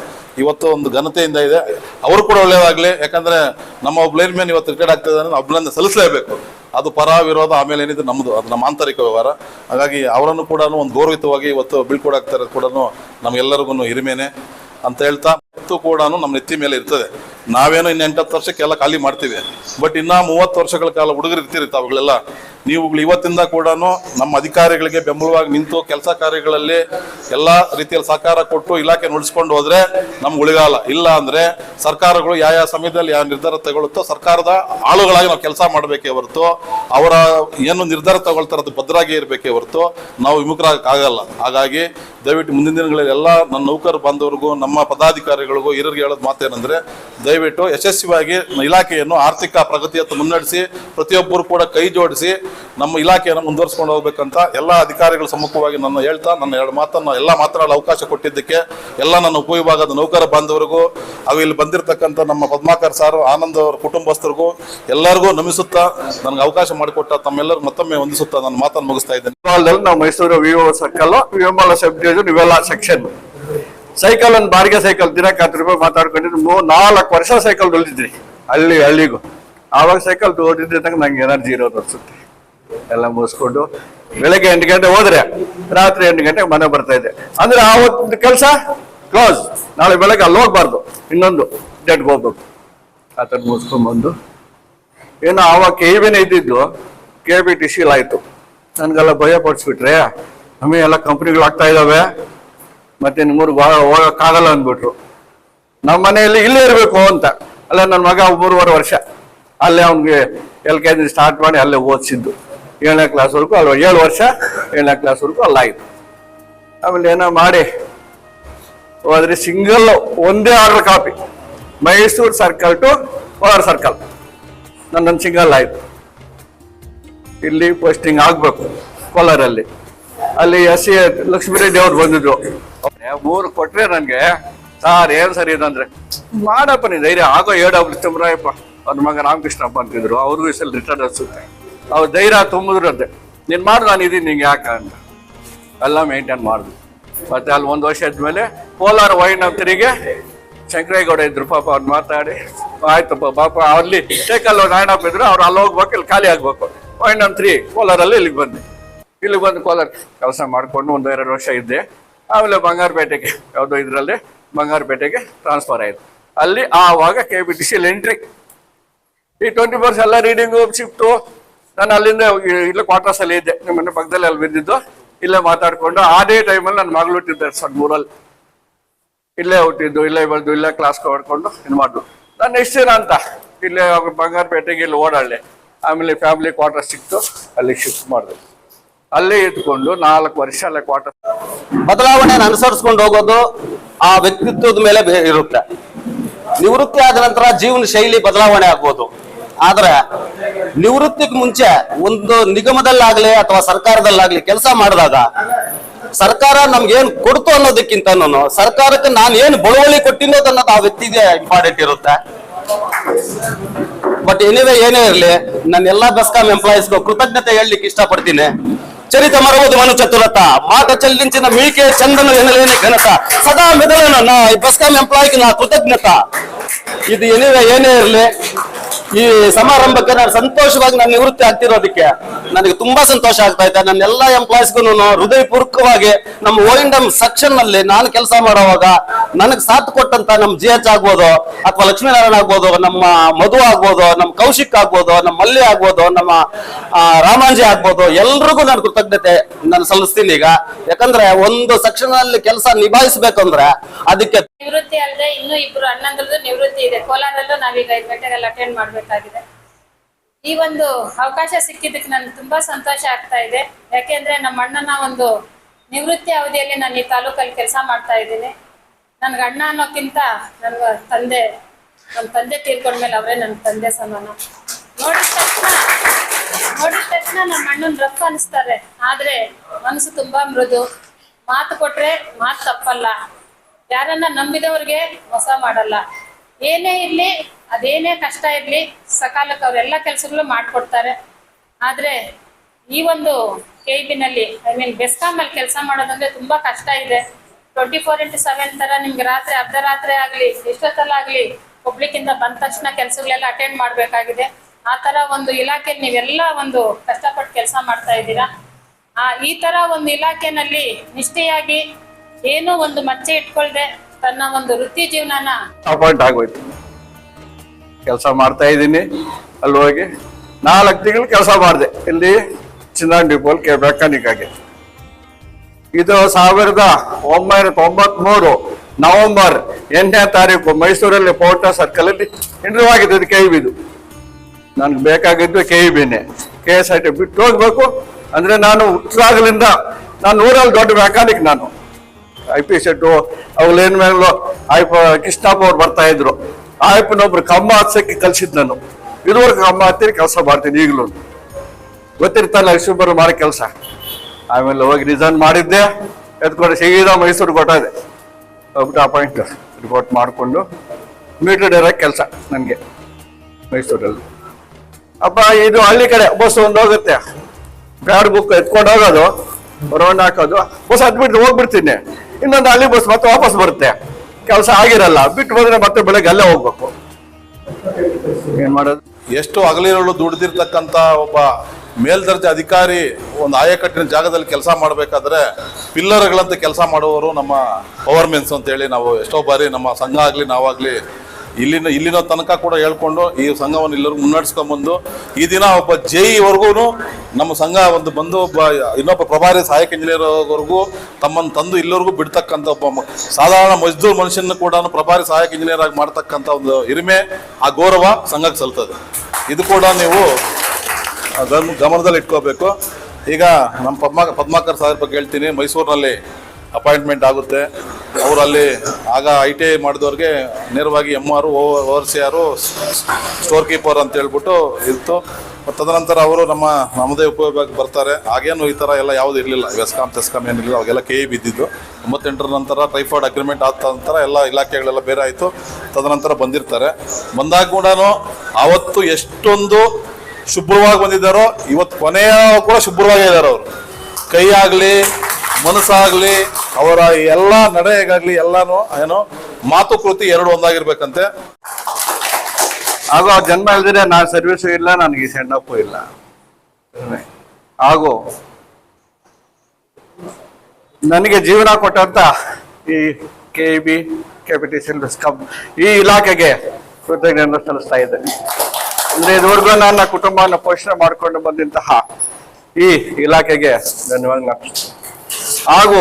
[SPEAKER 5] ಇವತ್ತು ಒಂದು ಘನತೆಯಿಂದ ಇದೆ. ಅವರು ಕೂಡ ಒಳ್ಳೆಯದಾಗಲಿ ಯಾಕಂದ್ರೆ ನಮ್ಮ ಒಬ್ಬ ಲೈನ್ ಮ್ಯಾನ್ ಇವತ್ತು ಕ್ರಿಕೆಟ್ ಆಗ್ತದೆ ಅಂದ್ರೆ ಅಭಿನಂದನೆ ಸಲ್ಲಿಸಲೇಬೇಕು. ಅದು ಪರ ವಿರೋಧ, ಆಮೇಲೆ ಏನಿದೆ ನಮ್ಮದು ಅದು ನಮ್ಮ ಆಂತರಿಕ ವ್ಯವಹಾರ. ಹಾಗಾಗಿ ಅವರನ್ನು ಕೂಡ ಒಂದು ಗೌರವಿತವಾಗಿ ಇವತ್ತು ಬೀಳ್ಕೊಡಾಗ್ತಾ ಇರೋದು ಕೂಡ ನಮಗೆಲ್ಲರಿಗೂ ಹಿರಿಮೇನೆ ಅಂತ ಹೇಳ್ತಾ, ಇವತ್ತು ಕೂಡ ನಮ್ಮ ನೆತ್ತಿ ಮೇಲೆ ಇರ್ತದೆ. ನಾವೇನೋ ಇನ್ನು ಎಂಟತ್ತು ವರ್ಷಕ್ಕೆಲ್ಲ ಖಾಲಿ ಮಾಡ್ತೀವಿ. ಬಟ್ ಇನ್ನ ಮೂವತ್ತು ವರ್ಷಗಳ ಕಾಲ ಹುಡುಗರು ಇರ್ತೀರಿ ತಾವುಗಳೆಲ್ಲ ನೀವುಗಳು ಇವತ್ತಿಂದ ಕೂಡ ನಮ್ಮ ಅಧಿಕಾರಿಗಳಿಗೆ ಬೆಂಬಲವಾಗಿ ನಿಂತು ಕೆಲಸ ಕಾರ್ಯಗಳಲ್ಲಿ ಎಲ್ಲ ರೀತಿಯಲ್ಲಿ ಸಹಕಾರ ಕೊಟ್ಟು ಇಲಾಖೆ ಉಳಿಸ್ಕೊಂಡು ಹೋದ್ರೆ ನಮ್ಗೆ ಉಳಿಗಾಲ. ಇಲ್ಲ ಅಂದ್ರೆ ಸರ್ಕಾರಗಳು ಯಾವ ಯಾವ ಸಮಯದಲ್ಲಿ ಯಾವ ನಿರ್ಧಾರ ತಗೊಳುತ್ತೋ ಸರ್ಕಾರದ ಆಳುಗಳಾಗಿ ನಾವು ಕೆಲಸ ಮಾಡಬೇಕೇ ಹೊರತು, ಅವರ ಏನು ನಿರ್ಧಾರ ತಗೊಳ್ತಾರೆ ಅದು ಭದ್ರಾಗಿ ಇರಬೇಕೇ ಹೊರತು ನಾವು ವಿಮುಖರಾಗಕ್ಕಾಗಲ್ಲ ಹಾಗಾಗಿ ದಯವಿಟ್ಟು ಮುಂದಿನ ದಿನಗಳಲ್ಲಿ ಎಲ್ಲ ನನ್ನ ನೌಕರ ಬಾಂಧವರಿಗೂ, ನಮ್ಮ ಪದಾಧಿಕಾರಿಗಳಿಗೂ ಹಿರಿಯರಿಗೆ ಹೇಳೋದು ಮಾತೇನೆಂದ್ರೆ ದಯವಿಟ್ಟು ಯಶಸ್ವಿಯಾಗಿ ಇಲಾಖೆಯನ್ನು ಆರ್ಥಿಕ ಪ್ರಗತಿಯತ್ತ ಮುನ್ನಡೆಸಿ, ಪ್ರತಿಯೊಬ್ಬರು ಕೂಡ ಕೈ ಜೋಡಿಸಿ ನಮ್ಮ ಇಲಾಖೆಯನ್ನು ಮುಂದುವರಿಸ್ಕೊಂಡು ಹೋಗ್ಬೇಕಂತ ಎಲ್ಲ ಅಧಿಕಾರಿಗಳ ಸಮ್ಮುಖವಾಗಿ ನನ್ನ ಹೇಳ್ತಾ, ನನ್ನ ಎರಡು ಮಾತನ್ನು ಎಲ್ಲ ಮಾತನಾಡಲು ಅವಕಾಶ ಕೊಟ್ಟಿದ್ದಕ್ಕೆ, ಎಲ್ಲ ನನ್ನ ಉಪವಿಭಾಗದ ನೌಕರ ಬಾಂಧವರಿಗೂ, ಅವು ಇಲ್ಲಿ ಬಂದಿರತಕ್ಕಂಥ ನಮ್ಮ ಪದ್ಮಾಕರ್ ಸಾರು, ಆನಂದ್ ಅವರ ಕುಟುಂಬಸ್ಥರಿಗೂ ಎಲ್ಲರಿಗೂ ನಮಿಸುತ್ತಾ, ನನಗೆ ಅವಕಾಶ ಮಾಡಿಕೊಟ್ಟ ತಮ್ಮೆಲ್ಲರೂ ಮತ್ತೊಮ್ಮೆ ವಂದಿಸುತ್ತಾ ನನ್ನ ಮಾತನ್ನು ಮುಗಿಸ್ತಾ ಇದ್ದೇನೆ.
[SPEAKER 2] ನಾವು ಮೈಸೂರು ವಿವೋ ಸರ್ಕಲ್ ವಿಮಾನ ಸಬ್ ಡಿವಿಷನ್ ಇವೆಲ್ಲ ಸೆಕ್ಷನ್ ಸೈಕಲ್ ಒಂದು ಬಾಡಿಗೆ ಸೈಕಲ್ ದಿನಕ್ಕೆ ಹತ್ತು ರೂಪಾಯಿ ಮಾತಾಡ್ಕೊಂಡಿದ್ದು ನಾಲ್ಕು ವರ್ಷ ಸೈಕಲ್ ದೊಳಿದ್ರಿ ಹಳ್ಳಿ ಹಳ್ಳಿಗೂ. ಆವಾಗ ಸೈಕಲ್ ದೊಡ್ಡಿದ್ದಾಗ ನಂಗೆ ಎನರ್ಜಿ ಇರೋದು ಅನ್ಸುತ್ತೆ. ಎಲ್ಲ ಮುಗಿಸ್ಕೊಂಡು ಬೆಳಗ್ಗೆ ಎಂಟು ಗಂಟೆ ಹೋದ್ರೆ ರಾತ್ರಿ ಎಂಟು ಗಂಟೆಗೆ ಮನೆ ಬರ್ತಾ ಇದೆ. ಅಂದ್ರೆ ಆವತ್ತು ಕೆಲಸ ಕ್ಲೋಸ್ ನಾಳೆ ಬೆಳಗ್ಗೆ ಅಲ್ಲಿ ಹೋಗ್ಬಾರ್ದು. ಇನ್ನೊಂದು ಡೆಡ್ ಹೋಗ್ಬೇಕು. ಆ ಥರ ಮುಗಿಸ್ಕೊಂಡ್ಬಂದು ಏನೋ ಆವಾಗ ಕೆ ವಿನೇ ಇದ್ದಿದ್ದು. ಕೆ ಬಿ ಟಿ ಸಿಲ್ ಆಯಿತು. ನನಗೆಲ್ಲ ಭಯ ಪಡಿಸ್ಬಿಟ್ರೆ, ನಮಗೆ ಎಲ್ಲ ಕಂಪ್ನಿಗಳು ಆಗ್ತಾ ಇದ್ದಾವೆ ಮತ್ತೆ ನಿಮ್ಮೂರ್ಗೆ ಹೋಗೋಕ್ಕಾಗಲ್ಲ ಅಂದ್ಬಿಟ್ರು. ನಮ್ಮ ಮನೆಯಲ್ಲಿ ಇಲ್ಲೇ ಇರಬೇಕು ಅಂತ. ಅಲ್ಲ ನನ್ನ ಮಗ ಮೂರುವರೆ ವರ್ಷ. ಅಲ್ಲೇ ಅವ್ನಿಗೆ ಎಲ್ ಕೆ ಜಿ ಸ್ಟಾರ್ಟ್ ಮಾಡಿ ಅಲ್ಲೇ ಓದಿಸಿದ್ದು. ಏಳನೇ ಕ್ಲಾಸ್ವರೆಗೂ ಅಲ್ವ? ಏಳು ವರ್ಷ ಏಳನೇ ಕ್ಲಾಸ್ವರೆಗೂ ಅಲ್ಲಾಯಿತು ಆಮೇಲೆ ಏನೋ ಮಾಡಿ. ಹೋದ್ರೆ ಸಿಂಗಲ್ ಒಂದೇ order copy Mysuru circle to Kolar circle ನನ್ನ ಸಿಂಗಲ್ ಆಯಿತು. ಇಲ್ಲಿ ಪೋಸ್ಟಿಂಗ್ ಆಗಬೇಕು ಕೋಲಾರಲ್ಲಿ. ಅಲ್ಲಿ ಎಸ್ ಸಿ ಲಕ್ಷ್ಮೀ ರೆಡ್ಡಿ ಅವ್ರು ಬಂದಿದ್ರು. ಮೂರು ಕೊಟ್ರೆ ನನಗೆ, ಸಾರ್, ಏನು ಸರಿ ಇದಂದ್ರೆ ಮಾಡಪ್ಪ ನೀ ಧೈರ್ಯ, ಆಗೋ, ಏಡ ಕೃಷ್ಣರಾಯಪ್ಪ ಅವ್ರ ಮಗ ರಾಮಕೃಷ್ಣಪ್ಪ ಅಂತಿದ್ರು ಅವ್ರಿಗೂ ಸಲ ರಿಟರ್ನ್ ಅನ್ಸುತ್ತೆ. ಅವ್ರ ಧೈರ್ಯ ತುಂಬಿದ್ರಂತೆ ನೀನು ಮಾಡು, ನಾನು ಇದೀನಿ ನಿಂಗೆ ಯಾಕ ಅಂತ. ಎಲ್ಲ ಮೇಂಟೈನ್ ಮಾಡಿದ್ವಿ ಮತ್ತೆ ಅಲ್ಲಿ ಒಂದು ವರ್ಷ ಇದ್ಮೇಲೆ ಕೋಲಾರ ವೈನ್ ಅಂತರಿಗೆ ಶಂಕರೇಗೌಡ ಇದ್ರು ಪಾಪ ಅವ್ರು ಮಾತಾಡಿ ಆಯ್ತಪ್ಪ ಪಾಪ, ಅಲ್ಲಿ ಸೈಕಲ್ ನಾಯಣಪ್ಪ ಇದ್ರು, ಅವ್ರು ಅಲ್ಲಿ ಹೋಗ್ಬೇಕು, ಇಲ್ಲಿ ಖಾಲಿ ಆಗ್ಬೇಕು. ವೈನ್ ತ್ರೀ ಕೋಲಾರಲ್ಲಿ ಇಲ್ಲಿಗೆ ಬಂದೆ. ಇಲ್ಲಿಗೆ ಬಂದು ಕೋಲಾರ ಕೆಲಸ ಮಾಡಿಕೊಂಡು ಒಂದು ಎರಡು ವರ್ಷ ಇದ್ದೆ. ಆಮೇಲೆ ಬಂಗಾರಪೇಟೆಗೆ, ಯಾವುದೋ ಇದರಲ್ಲಿ ಬಂಗಾರಪೇಟೆಗೆ ಟ್ರಾನ್ಸ್ಫರ್ ಆಯಿತು. ಅಲ್ಲಿ ಆವಾಗ ಕೆ ಬಿ ಟಿ ಸಿಲ್ ಎಂಟ್ರಿ ಈ ಟ್ವೆಂಟಿ ಫೋರ್ಸ್ ಎಲ್ಲ ರೀಡಿಂಗು ಶಿಫ್ಟು ನಾನು ಅಲ್ಲಿಂದ ಇಲ್ಲ ಕ್ವಾರ್ಟರ್ಸ್ ಅಲ್ಲಿ ಇದ್ದೆ. ನಿಮ್ಮ ಮನೆ ಪಕ್ಕದಲ್ಲಿ ಅಲ್ಲಿ ಬಿದ್ದಿದ್ದು. ಇಲ್ಲೇ ಮಾತಾಡ್ಕೊಂಡು ಅದೇ ಟೈಮಲ್ಲಿ ನನ್ನ ಮಗಳು ಹುಟ್ಟಿದ್ದಾರೆ ಸರ್ ಮೂರಲ್ಲಿ ಇಲ್ಲೇ ಹುಟ್ಟಿದ್ದು, ಇಲ್ಲೇ ಬೆಳೆದು, ಇಲ್ಲೇ ಕ್ಲಾಸ್ ಹೊಡ್ಕೊಂಡು ಇದು ಮಾಡಿದ್ರು ನಾನು ನೆಕ್ಸ್ಟ್ ದಿನ ಅಂತ. ಇಲ್ಲೇ ಬಂಗಾರಪೇಟೆಗೆ ಇಲ್ಲಿ ಓಡಾಡಲೆ ಆಮೇಲೆ ಫ್ಯಾಮಿಲಿ ಕ್ವಾರ್ಟರ್ ಸಿಕ್ತು. ಅಲ್ಲಿ ಶಿಫ್ಟ್ ಮಾಡಿದೆ. ಅಲ್ಲೇ ಇದ್ಕೊಂಡು ನಾಲ್ಕು ವರ್ಷ ಅಲ್ಲೇ ಕ್ವಾರ್ಟರ್
[SPEAKER 6] ಬದಲಾವಣೆಯನ್ನು ಅನುಸರಿಸ್ಕೊಂಡು ಹೋಗೋದು ಆ ವ್ಯಕ್ತಿತ್ವದ ಮೇಲೆ ಇರುತ್ತೆ. ನಿವೃತ್ತಿ ಆದ ನಂತರ ಜೀವನ ಶೈಲಿ ಬದಲಾವಣೆ ಆಗ್ಬೋದು. ಆದ್ರೆ ನಿವೃತ್ತಿಗೆ ಮುಂಚೆ ಒಂದು ನಿಗಮದಲ್ಲಾಗ್ಲಿ ಅಥವಾ ಸರ್ಕಾರದಲ್ಲಾಗ್ಲಿ ಕೆಲಸ ಮಾಡಿದಾಗ ಸರ್ಕಾರ ನಮ್ಗೆ ಏನ್ ಕೊಡ್ತು ಅನ್ನೋದಕ್ಕಿಂತ ಸರ್ಕಾರಕ್ಕೆ ನಾನು ಏನ್ ಬಳುವಳಿ ಅನ್ನೋದು ಆ ವ್ಯಕ್ತಿಗೆ ಇಂಪಾರ್ಟೆಂಟ್ ಇರುತ್ತೆ. ಬಟ್ ಎನಿವೇ ಏನೇ ಇರಲಿ, ನನ್ನ ಎಲ್ಲಾ ಬೆಸ್ಕಾಂ ಎಂಪ್ಲಾಯೀಸ್ಗೂ ಕೃತಜ್ಞತೆ ಹೇಳಲಿಕ್ಕೆ ಇಷ್ಟಪಡ್ತೀನಿ. ಚರಿತ ಮರಬಹುದು ಮನು ಚತುರತ ಮಾಟ ಚಲ್ಲಿಂಚಿನ ಮೀಕೆ ಚಂದನ ಎನ್ನಲೇನೆ ಘನತ, ಸದಾ ಮೆದಳನ ನಾ ಎಂಪ್ಲಾಯಿಗೆ ನಾ ಕೃತಜ್ಞತ. ಇದು ಎನಿವೇ ಏನೇ ಇರಲಿ ಈ ಸಮಾರಂಭಕ್ಕೆ ನಾನು ಸಂತೋಷವಾಗಿ ನಾನು ನಿವೃತ್ತಿ ಆಗ್ತಿರೋದಕ್ಕೆ ನನಗೆ ತುಂಬಾ ಸಂತೋಷ ಆಗ್ತಾ ಇದೆ. ನನ್ನ ಎಲ್ಲಾ ಎಂಪ್ಲಾಯೀಸ್ಗೂ ಹೃದಯಪೂರ್ವಕವಾಗಿ ನಮ್ಮ ಓಯಿಂಡಮ್ ಸೆಕ್ಷನ್ನಲ್ಲಿ ನಾನು ಕೆಲಸ ಮಾಡುವಾಗ ನನಗೆ ಸಾಥ್ ಕೊಟ್ಟಂತ ನಮ್ಮ ಜಿ ಎಚ್ ಆಗ್ಬೋದು, ಅಥವಾ ಲಕ್ಷ್ಮೀನಾರಾಯಣ ಆಗ್ಬೋದು, ನಮ್ಮ ಮಧು ಆಗ್ಬೋದು, ನಮ್ಮ ಕೌಶಿಕ್ ಆಗ್ಬೋದು, ನಮ್ಮ ಮಲ್ಲಿ ಆಗ್ಬೋದು, ನಮ್ಮ ರಾಮಾಂಜಿ ಆಗ್ಬೋದು, ಎಲ್ರಿಗೂ ನಾನು ಕೃತಜ್ಞತೆ ನಾನು ಸಲ್ಲಿಸ್ತೀನಿ ಈಗ. ಯಾಕಂದ್ರೆ ಒಂದು ಸೆಕ್ಷನ್ನಲ್ಲಿ ಕೆಲಸ ನಿಭಾಯಿಸ್ಬೇಕಂದ್ರೆ ಅದಕ್ಕೆ
[SPEAKER 7] ನಿವೃತ್ತಿ ಅಲ್ಲದೆ ಇನ್ನೂ ಇಬ್ರು ಅಣ್ಣಂದ್ರದ್ದು ನಿವೃತ್ತಿ ಇದೆ. ಕೋಲಾರಲ್ಲೂ ನಾವೀಗ ಐದು ಗಂಟೆಗೆಲ್ಲ ಅಟೆಂಡ್ ಮಾಡ್ಬೇಕಾಗಿದೆ. ಈ ಒಂದು ಅವಕಾಶ ಸಿಕ್ಕಿದ್ದಕ್ಕೆ ನನ್ಗೆ ತುಂಬಾ ಸಂತೋಷ ಆಗ್ತಾ ಇದೆ. ಯಾಕೆಂದ್ರೆ ನಮ್ಮ ಅಣ್ಣನ ಒಂದು ನಿವೃತ್ತಿ ಅವಧಿಯಲ್ಲಿ ನಾನು ಈ ತಾಲೂಕಲ್ಲಿ ಕೆಲಸ ಮಾಡ್ತಾ ಇದ್ದೀನಿ. ನನ್ಗೆ ಅಣ್ಣ ಅನ್ನೋಕ್ಕಿಂತ ನನ್ನ ತಂದೆ ನನ್ನ ತಂದೆ ತೀರ್ಕೊಂಡ್ಮೇಲೆ ಅವರೇ ನನ್ನ ತಂದೆ ಸಮಾನ. ನೋಡಿದ ತಕ್ಷಣ ನೋಡಿದ ತಕ್ಷಣ ನಮ್ಮ ಅಣ್ಣನ ರಫ್ ಅನಿಸ್ತಾರೆ. ಆದ್ರೆ ಮನಸ್ಸು ತುಂಬಾ ಮೃದು. ಮಾತು ಕೊಟ್ರೆ ಮಾತು ತಪ್ಪಲ್ಲ. ಯಾರನ್ನ ನಂಬಿದವ್ರಿಗೆ ಮೋಸ ಮಾಡಲ್ಲ. ಏನೇ ಇರ್ಲಿ ಅದೇನೇ ಕಷ್ಟ ಇರ್ಲಿ, ಸಕಾಲಕ್ಕೆ ಅವರೆಲ್ಲ ಕೆಲಸಗಳು ಮಾಡ್ಕೊಡ್ತಾರೆ. ಆದ್ರೆ ಈ ಒಂದು ಕೆ ಬಿನಲ್ಲಿ ಐ ಮೀನ್ ಬೆಸ್ಕಾಮಲ್ಲಿ ಕೆಲಸ ಮಾಡೋದಂದ್ರೆ ತುಂಬಾ ಕಷ್ಟ ಇದೆ. ಟ್ವೆಂಟಿ ಫೋರ್ ಇಂಟು ಸೆವೆನ್ ತರ ನಿಮ್ಗೆ ರಾತ್ರಿ ಅರ್ಧ ರಾತ್ರಿ ಆಗ್ಲಿ ಎಷ್ಟೊತ್ತಲ್ಲಾಗ್ಲಿ ಪಬ್ಲಿಕ್ ಇಂದ ಬಂದ ತಕ್ಷಣ ಕೆಲಸಗಳೆಲ್ಲ ಅಟೆಂಡ್ ಮಾಡ್ಬೇಕಾಗಿದೆ. ಆ ತರ ಒಂದು ಇಲಾಖೆಯಲ್ಲಿ ನೀವೆಲ್ಲ ಒಂದು ಕಷ್ಟಪಟ್ಟು ಕೆಲಸ ಮಾಡ್ತಾ ಇದ್ದೀರಾ? ಆ, ಈ ತರ ಒಂದು ಇಲಾಖೆನಲ್ಲಿ ನಿಷ್ಠೆಯಾಗಿ ಏನೋ ಒಂದು ಮಚ್ಚೆ ಇಟ್ಕೊಳ್ದೆ ತನ್ನ ಒಂದು ವೃತ್ತಿ ಜೀವನನ
[SPEAKER 2] ಅಪಾಯಿಂಟ್ ಆಗೋಯ್ತು ಕೆಲಸ ಮಾಡ್ತಾ ಇದ್ದೀನಿ. ಅಲ್ಲಿ ಹೋಗಿ ನಾಲ್ಕು ತಿಂಗಳು ಕೆಲಸ ಮಾಡಿದೆ. ಇಲ್ಲಿ ಚಿನ್ನಾನ್ ಡಿಪೋಲ್ ಕೆ ಮೆಕ್ಯಾನಿಕ್ ಆಗಿ ಇದು ಸಾವಿರದ ಒಂಬೈನೂರ ತೊಂಬತ್ಮೂರು ನವೆಂಬರ್ ಎಂಟನೇ ತಾರೀಕು ಮೈಸೂರಲ್ಲಿ ಪೋರ್ಟ ಸರ್ಕಲ್ ಅಲ್ಲಿ ಇಂಟರ್ವ್ಯೂ ಇದು ಕೆ ಬಿದು ನನ್ಗೆ ಬೇಕಾಗಿದ್ದು ಕೆ ಇ ಬಿನೇ ಕೆ ಎಸ್ ಐ ಟಿ ಬಿಟ್ಟು ಹೋಗ್ಬೇಕು. ಅಂದ್ರೆ ನಾನು ಹುಟ್ಟಾಗಲಿಂದ ನಾನು ಊರಲ್ಲಿ ದೊಡ್ಡ ಮೆಕ್ಯಾನಿಕ್ ನಾನು. ಐ ಪಿ ಸೆಟ್ಟು ಅವ್ಲೇನ್ ಮೇಲೂ ಐ ಕೃಷ್ಣಪ್ಪ ಅವ್ರು ಬರ್ತಾ ಇದ್ರು. ಆಯ್ಪನೊಬ್ರು ಕಮ್ಮ ಹತ್ಸಕ್ಕೆ ಕಲ್ಸಿದ್ ನಾನು. ಇದುವರೆಗೂ ಕಮ್ಮ ಹತ್ತಿರ ಕೆಲಸ ಮಾಡ್ತೀನಿ ಈಗಲೂ. ಗೊತ್ತಿರ್ತಲ್ಲ ಲಕ್ಷ್ಮೀಬರು ಮಾಡೋ ಕೆಲಸ. ಆಮೇಲೆ ಹೋಗಿ ರಿಸೈನ್ ಮಾಡಿದ್ದೆ. ಎತ್ಕೊಂಡು ಸೀದಾ ಮೈಸೂರು ಕೊಟ್ಟಿದೆ ಹೋಗ್ಬಿಟ್ಟು ಅಪಾಯಿಂಟ್ ರಿಪೋರ್ಟ್ ಮಾಡಿಕೊಂಡು ಮೀಟರ್ ಇರೋ ಕೆಲಸ ನನಗೆ ಮೈಸೂರಲ್ಲಿ. ಅಪ್ಪ, ಇದು ಹಳ್ಳಿ ಕಡೆ ಬಸ್ ಒಂದು ಹೋಗುತ್ತೆ. ಬ್ಯಾಡ್ ಬುಕ್ ಎತ್ಕೊಂಡು ಹೋಗೋದು ರೌಂಡ್ ಹಾಕೋದು. ಬಸ್ ಹತ್ಬಿಟ್ಟು ಹೋಗ್ಬಿಡ್ತೀನಿ. ಇನ್ನೊಂದು ಹಳ್ಳಿ ಬಸ್ ಮತ್ತೆ ವಾಪಸ್ ಬರುತ್ತೆ. ಕೆಲಸ ಆಗಿರಲ್ಲ, ಬಿಟ್ಟು ಬಂದ್ರೆ ಮತ್ತೆ ಬೆಳಗ್ಗೆ ಅಲ್ಲೇ ಹೋಗ್ಬೇಕು. ಏನ್ ಮಾಡೋದು?
[SPEAKER 5] ಎಷ್ಟು ಹಗಲಿರುಳು ದುಡ್ದಿರ್ತಕ್ಕಂತ ಒಬ್ಬ ಮೇಲ್ದರ್ಜೆ ಅಧಿಕಾರಿ ಒಂದು ಆಯಕಟ್ಟಿನ ಜಾಗದಲ್ಲಿ ಕೆಲಸ ಮಾಡಬೇಕಾದ್ರೆ ಪಿಲ್ಲರ್ಗಳಂತ ಕೆಲಸ ಮಾಡುವವರು ನಮ್ಮ ಪವರ್ಮೆನ್ಸ್ ಅಂತೇಳಿ ನಾವು ಎಷ್ಟೋ ಬಾರಿ ನಮ್ಮ ಸಂಘ ಆಗಲಿ, ನಾವಾಗಲಿ ಇಲ್ಲಿನ ಇಲ್ಲಿನ ತನಕ ಕೂಡ ಹೇಳ್ಕೊಂಡು ಈ ಸಂಘವನ್ನು ಎಲ್ಲರೂ ಮುನ್ನಡೆಸ್ಕೊಂಡ್ಬಂದು ಈ ದಿನ ಒಬ್ಬ ಜೈ ವರ್ಗೂನು ನಮ್ಮ ಸಂಘ ಒಂದು ಬಂದು ಒಬ್ಬ ಇನ್ನೊಬ್ಬ ಪ್ರಭಾರಿ ಸಹಾಯಕ ಇಂಜಿನಿಯರ್ ವರೆಗೂ ತಮ್ಮನ್ನು ತಂದು ಇಲ್ಲಿವರೆಗೂ ಬಿಡ್ತಕ್ಕಂಥ ಒಬ್ಬ ಸಾಧಾರಣ ಮಜ್ದೂರ್ ಮನುಷ್ಯನ ಕೂಡ ಪ್ರಭಾರಿ ಸಹಾಯಕ ಇಂಜಿನಿಯರ್ ಆಗಿ ಮಾಡ್ತಕ್ಕಂಥ ಒಂದು ಹಿರಿಮೆ ಆ ಗೌರವ ಸಂಘಕ್ಕೆ ಸಲ್ತದೆ. ಇದು ಕೂಡ ನೀವು ಗಮನದಲ್ಲಿ ಇಟ್ಕೋಬೇಕು. ಈಗ ನಮ್ಮ ಪದ್ಮಾ ಪದ್ಮಾಕರ್ ಸಾಹೇಬ್ ಬಗ್ಗೆ ಹೇಳ್ತೀನಿ. ಮೈಸೂರಿನಲ್ಲಿ ಅಪಾಯಿಂಟ್ಮೆಂಟ್ ಆಗುತ್ತೆ. ಅವರಲ್ಲಿ ಆಗ ಐ ಟಿ ಐ ಮಾಡಿದವ್ರಿಗೆ ನೇರವಾಗಿ M R over C R, store keeper ಅಂತ ಹೇಳ್ಬಿಟ್ಟು ಇತ್ತು. ತದನಂತರ ಅವರು ನಮ್ಮ ನಮ್ಮದೇ ಉಪಯೋಗಕ್ಕೆ ಬರ್ತಾರೆ. ಆಗೇನು ಈ ಥರ ಎಲ್ಲ ಯಾವುದು ಇರಲಿಲ್ಲ. ವೆಸ್ಕಾಮ್ ತೆಸ್ಕಾಮ್ ಏನಿಲ್ಲ ಅವಾಗೆಲ್ಲ ಕೆ ಬಿದ್ದಿದ್ದು. ತೊಂಬತ್ತೆಂಟರ ನಂತರ ಟ್ರೈಫಾಯ್ಡ್ ಅಗ್ರಿಮೆಂಟ್ ಆದ ನಂತರ ಎಲ್ಲ ಇಲಾಖೆಗಳೆಲ್ಲ ಬೇರೆ ಆಯಿತು. ತದನಂತರ ಬಂದಿರ್ತಾರೆ. ಬಂದಾಗ ಕೂಡ ಆವತ್ತು ಎಷ್ಟೊಂದು ಶುಭ್ರವಾಗಿ ಬಂದಿದ್ದಾರೋ, ಇವತ್ತು ಕೊನೆಯ ಕೂಡ ಶುಭ್ರವಾಗೇ ಇದ್ದಾರೆ ಅವರು. ಕೈ ಆಗಲಿ, ಮನಸ್ಸಾಗಲಿ, ಅವರ ಎಲ್ಲ ನಡೆಗಾಗಲಿ ಎಲ್ಲನೂ, ಏನೋ ಮಾತುಕೃತಿ ಎರಡು ಒಂದಾಗಿರ್ಬೇಕಂತೆ.
[SPEAKER 2] ಹಾಗೂ ಆ ಜನ್ಮ ಇಲ್ದಿದ್ರೆ ನಾನು ಸರ್ವಿಸು ಇಲ್ಲ ನನಗೆ ಸೆಂಡ್ ಅಪ್ಪು ಇಲ್ಲ. ಹಾಗೂ ನನಗೆ ಜೀವನ ಕೊಟ್ಟಂತ ಈ ಕೆ ಬಿ ಕೆಪಿಟಿಸಿಎಲ್ ಬೆಸ್ಕಾಂ ಈ ಇಲಾಖೆಗೆ ಕೃತಜ್ಞತೆ ಸಲ್ಲಿಸ್ತಾ ಇದ್ದೇನೆ. ಅಂದ್ರೆ ಇದುವರೆಗೂ ನನ್ನ ಕುಟುಂಬವನ್ನು ಪೋಷಣೆ ಮಾಡಿಕೊಂಡು ಬಂದಂತಹ ಈ ಇಲಾಖೆಗೆ ಧನ್ಯವಾದ ಹಾಗೂ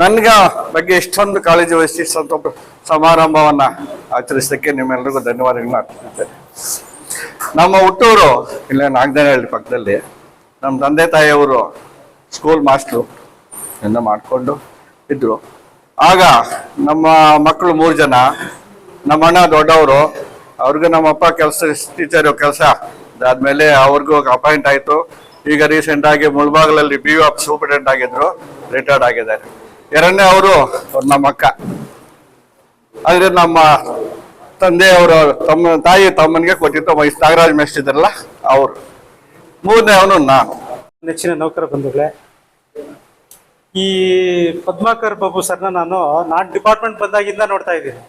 [SPEAKER 2] ನನ್ಗ ಬಗ್ಗೆ ಇಷ್ಟೊಂದು ಕಾಳಜಿ ವಹಿಸಿ ಸಮಾರಂಭವನ್ನ ಆಚರಿಸಲಿಕ್ಕೆ ನಿಮ್ಮೆಲ್ಲರಿಗೂ ಧನ್ಯವಾದಗಳನ್ನ ನಮ್ಮ ಹುಟ್ಟೂರು, ಇಲ್ಲೇ ನಾಗದೇನಹಳ್ಳಿ ಪಕ್ಕದಲ್ಲಿ ನಮ್ಮ ತಂದೆ ತಾಯಿಯವರು ಸ್ಕೂಲ್ ಮಾಸ್ಟ್ರು ಎಲ್ಲ ಮಾಡಿಕೊಂಡು ಇದ್ರು. ಆಗ ನಮ್ಮ ಮಕ್ಕಳು ಮೂರು ಜನ, ನಮ್ಮ ಅಣ್ಣ ದೊಡ್ಡವರು, ಅವ್ರಿಗೂ ನಮ್ಮ ಅಪ್ಪ ಕೆಲಸ ಟೀಚರ್ ಕೆಲಸ ಅದಾದ್ಮೇಲೆ ಅವ್ರಿಗೂ ಅಪಾಯಿಂಟ್ ಆಯಿತು. ಈಗ ರೀಸೆಂಟ್ ಆಗಿ ಮುಳ್ಬಾಗಲಲ್ಲಿ ಬಿ ಆಫ್ ಸೂಪರಿಂಟೆಂಡೆಂಟ್ ಆಗಿದ್ರು ರಿಟೈರ್ಡ್ ಆಗಿದ್ದಾರೆ. ಎರಡನೇ ಅವರು ನಮ್ಮ ಅಕ್ಕ. ಆದ್ರೆ ನಮ್ಮ ತಂದೆಯವರು ತಮ್ಮ, ತಾಯಿ ತಮ್ಮನಿಗೆ ಕೊಟ್ಟಿದ್ದ ವಯಸ್ಸು ನಾಗರಾಜ್ ಮೆಸ್ಟ್ ಇದ್ರಲ್ಲ ಅವರು. ಮೂರನೇ ಅವನು ನಾನು.
[SPEAKER 3] ನೆಚ್ಚಿನ ನೌಕರ ಬಂಧುಗಳೇ, ಈ ಪದ್ಮಾಕರ್ ಬಾಬು ಸರ್ನ ನಾನು ನಾನ್ ಡಿಪಾರ್ಟ್ಮೆಂಟ್ ಬಂದಾಗಿಂದ ನೋಡ್ತಾ ಇದ್ದೀನಿ.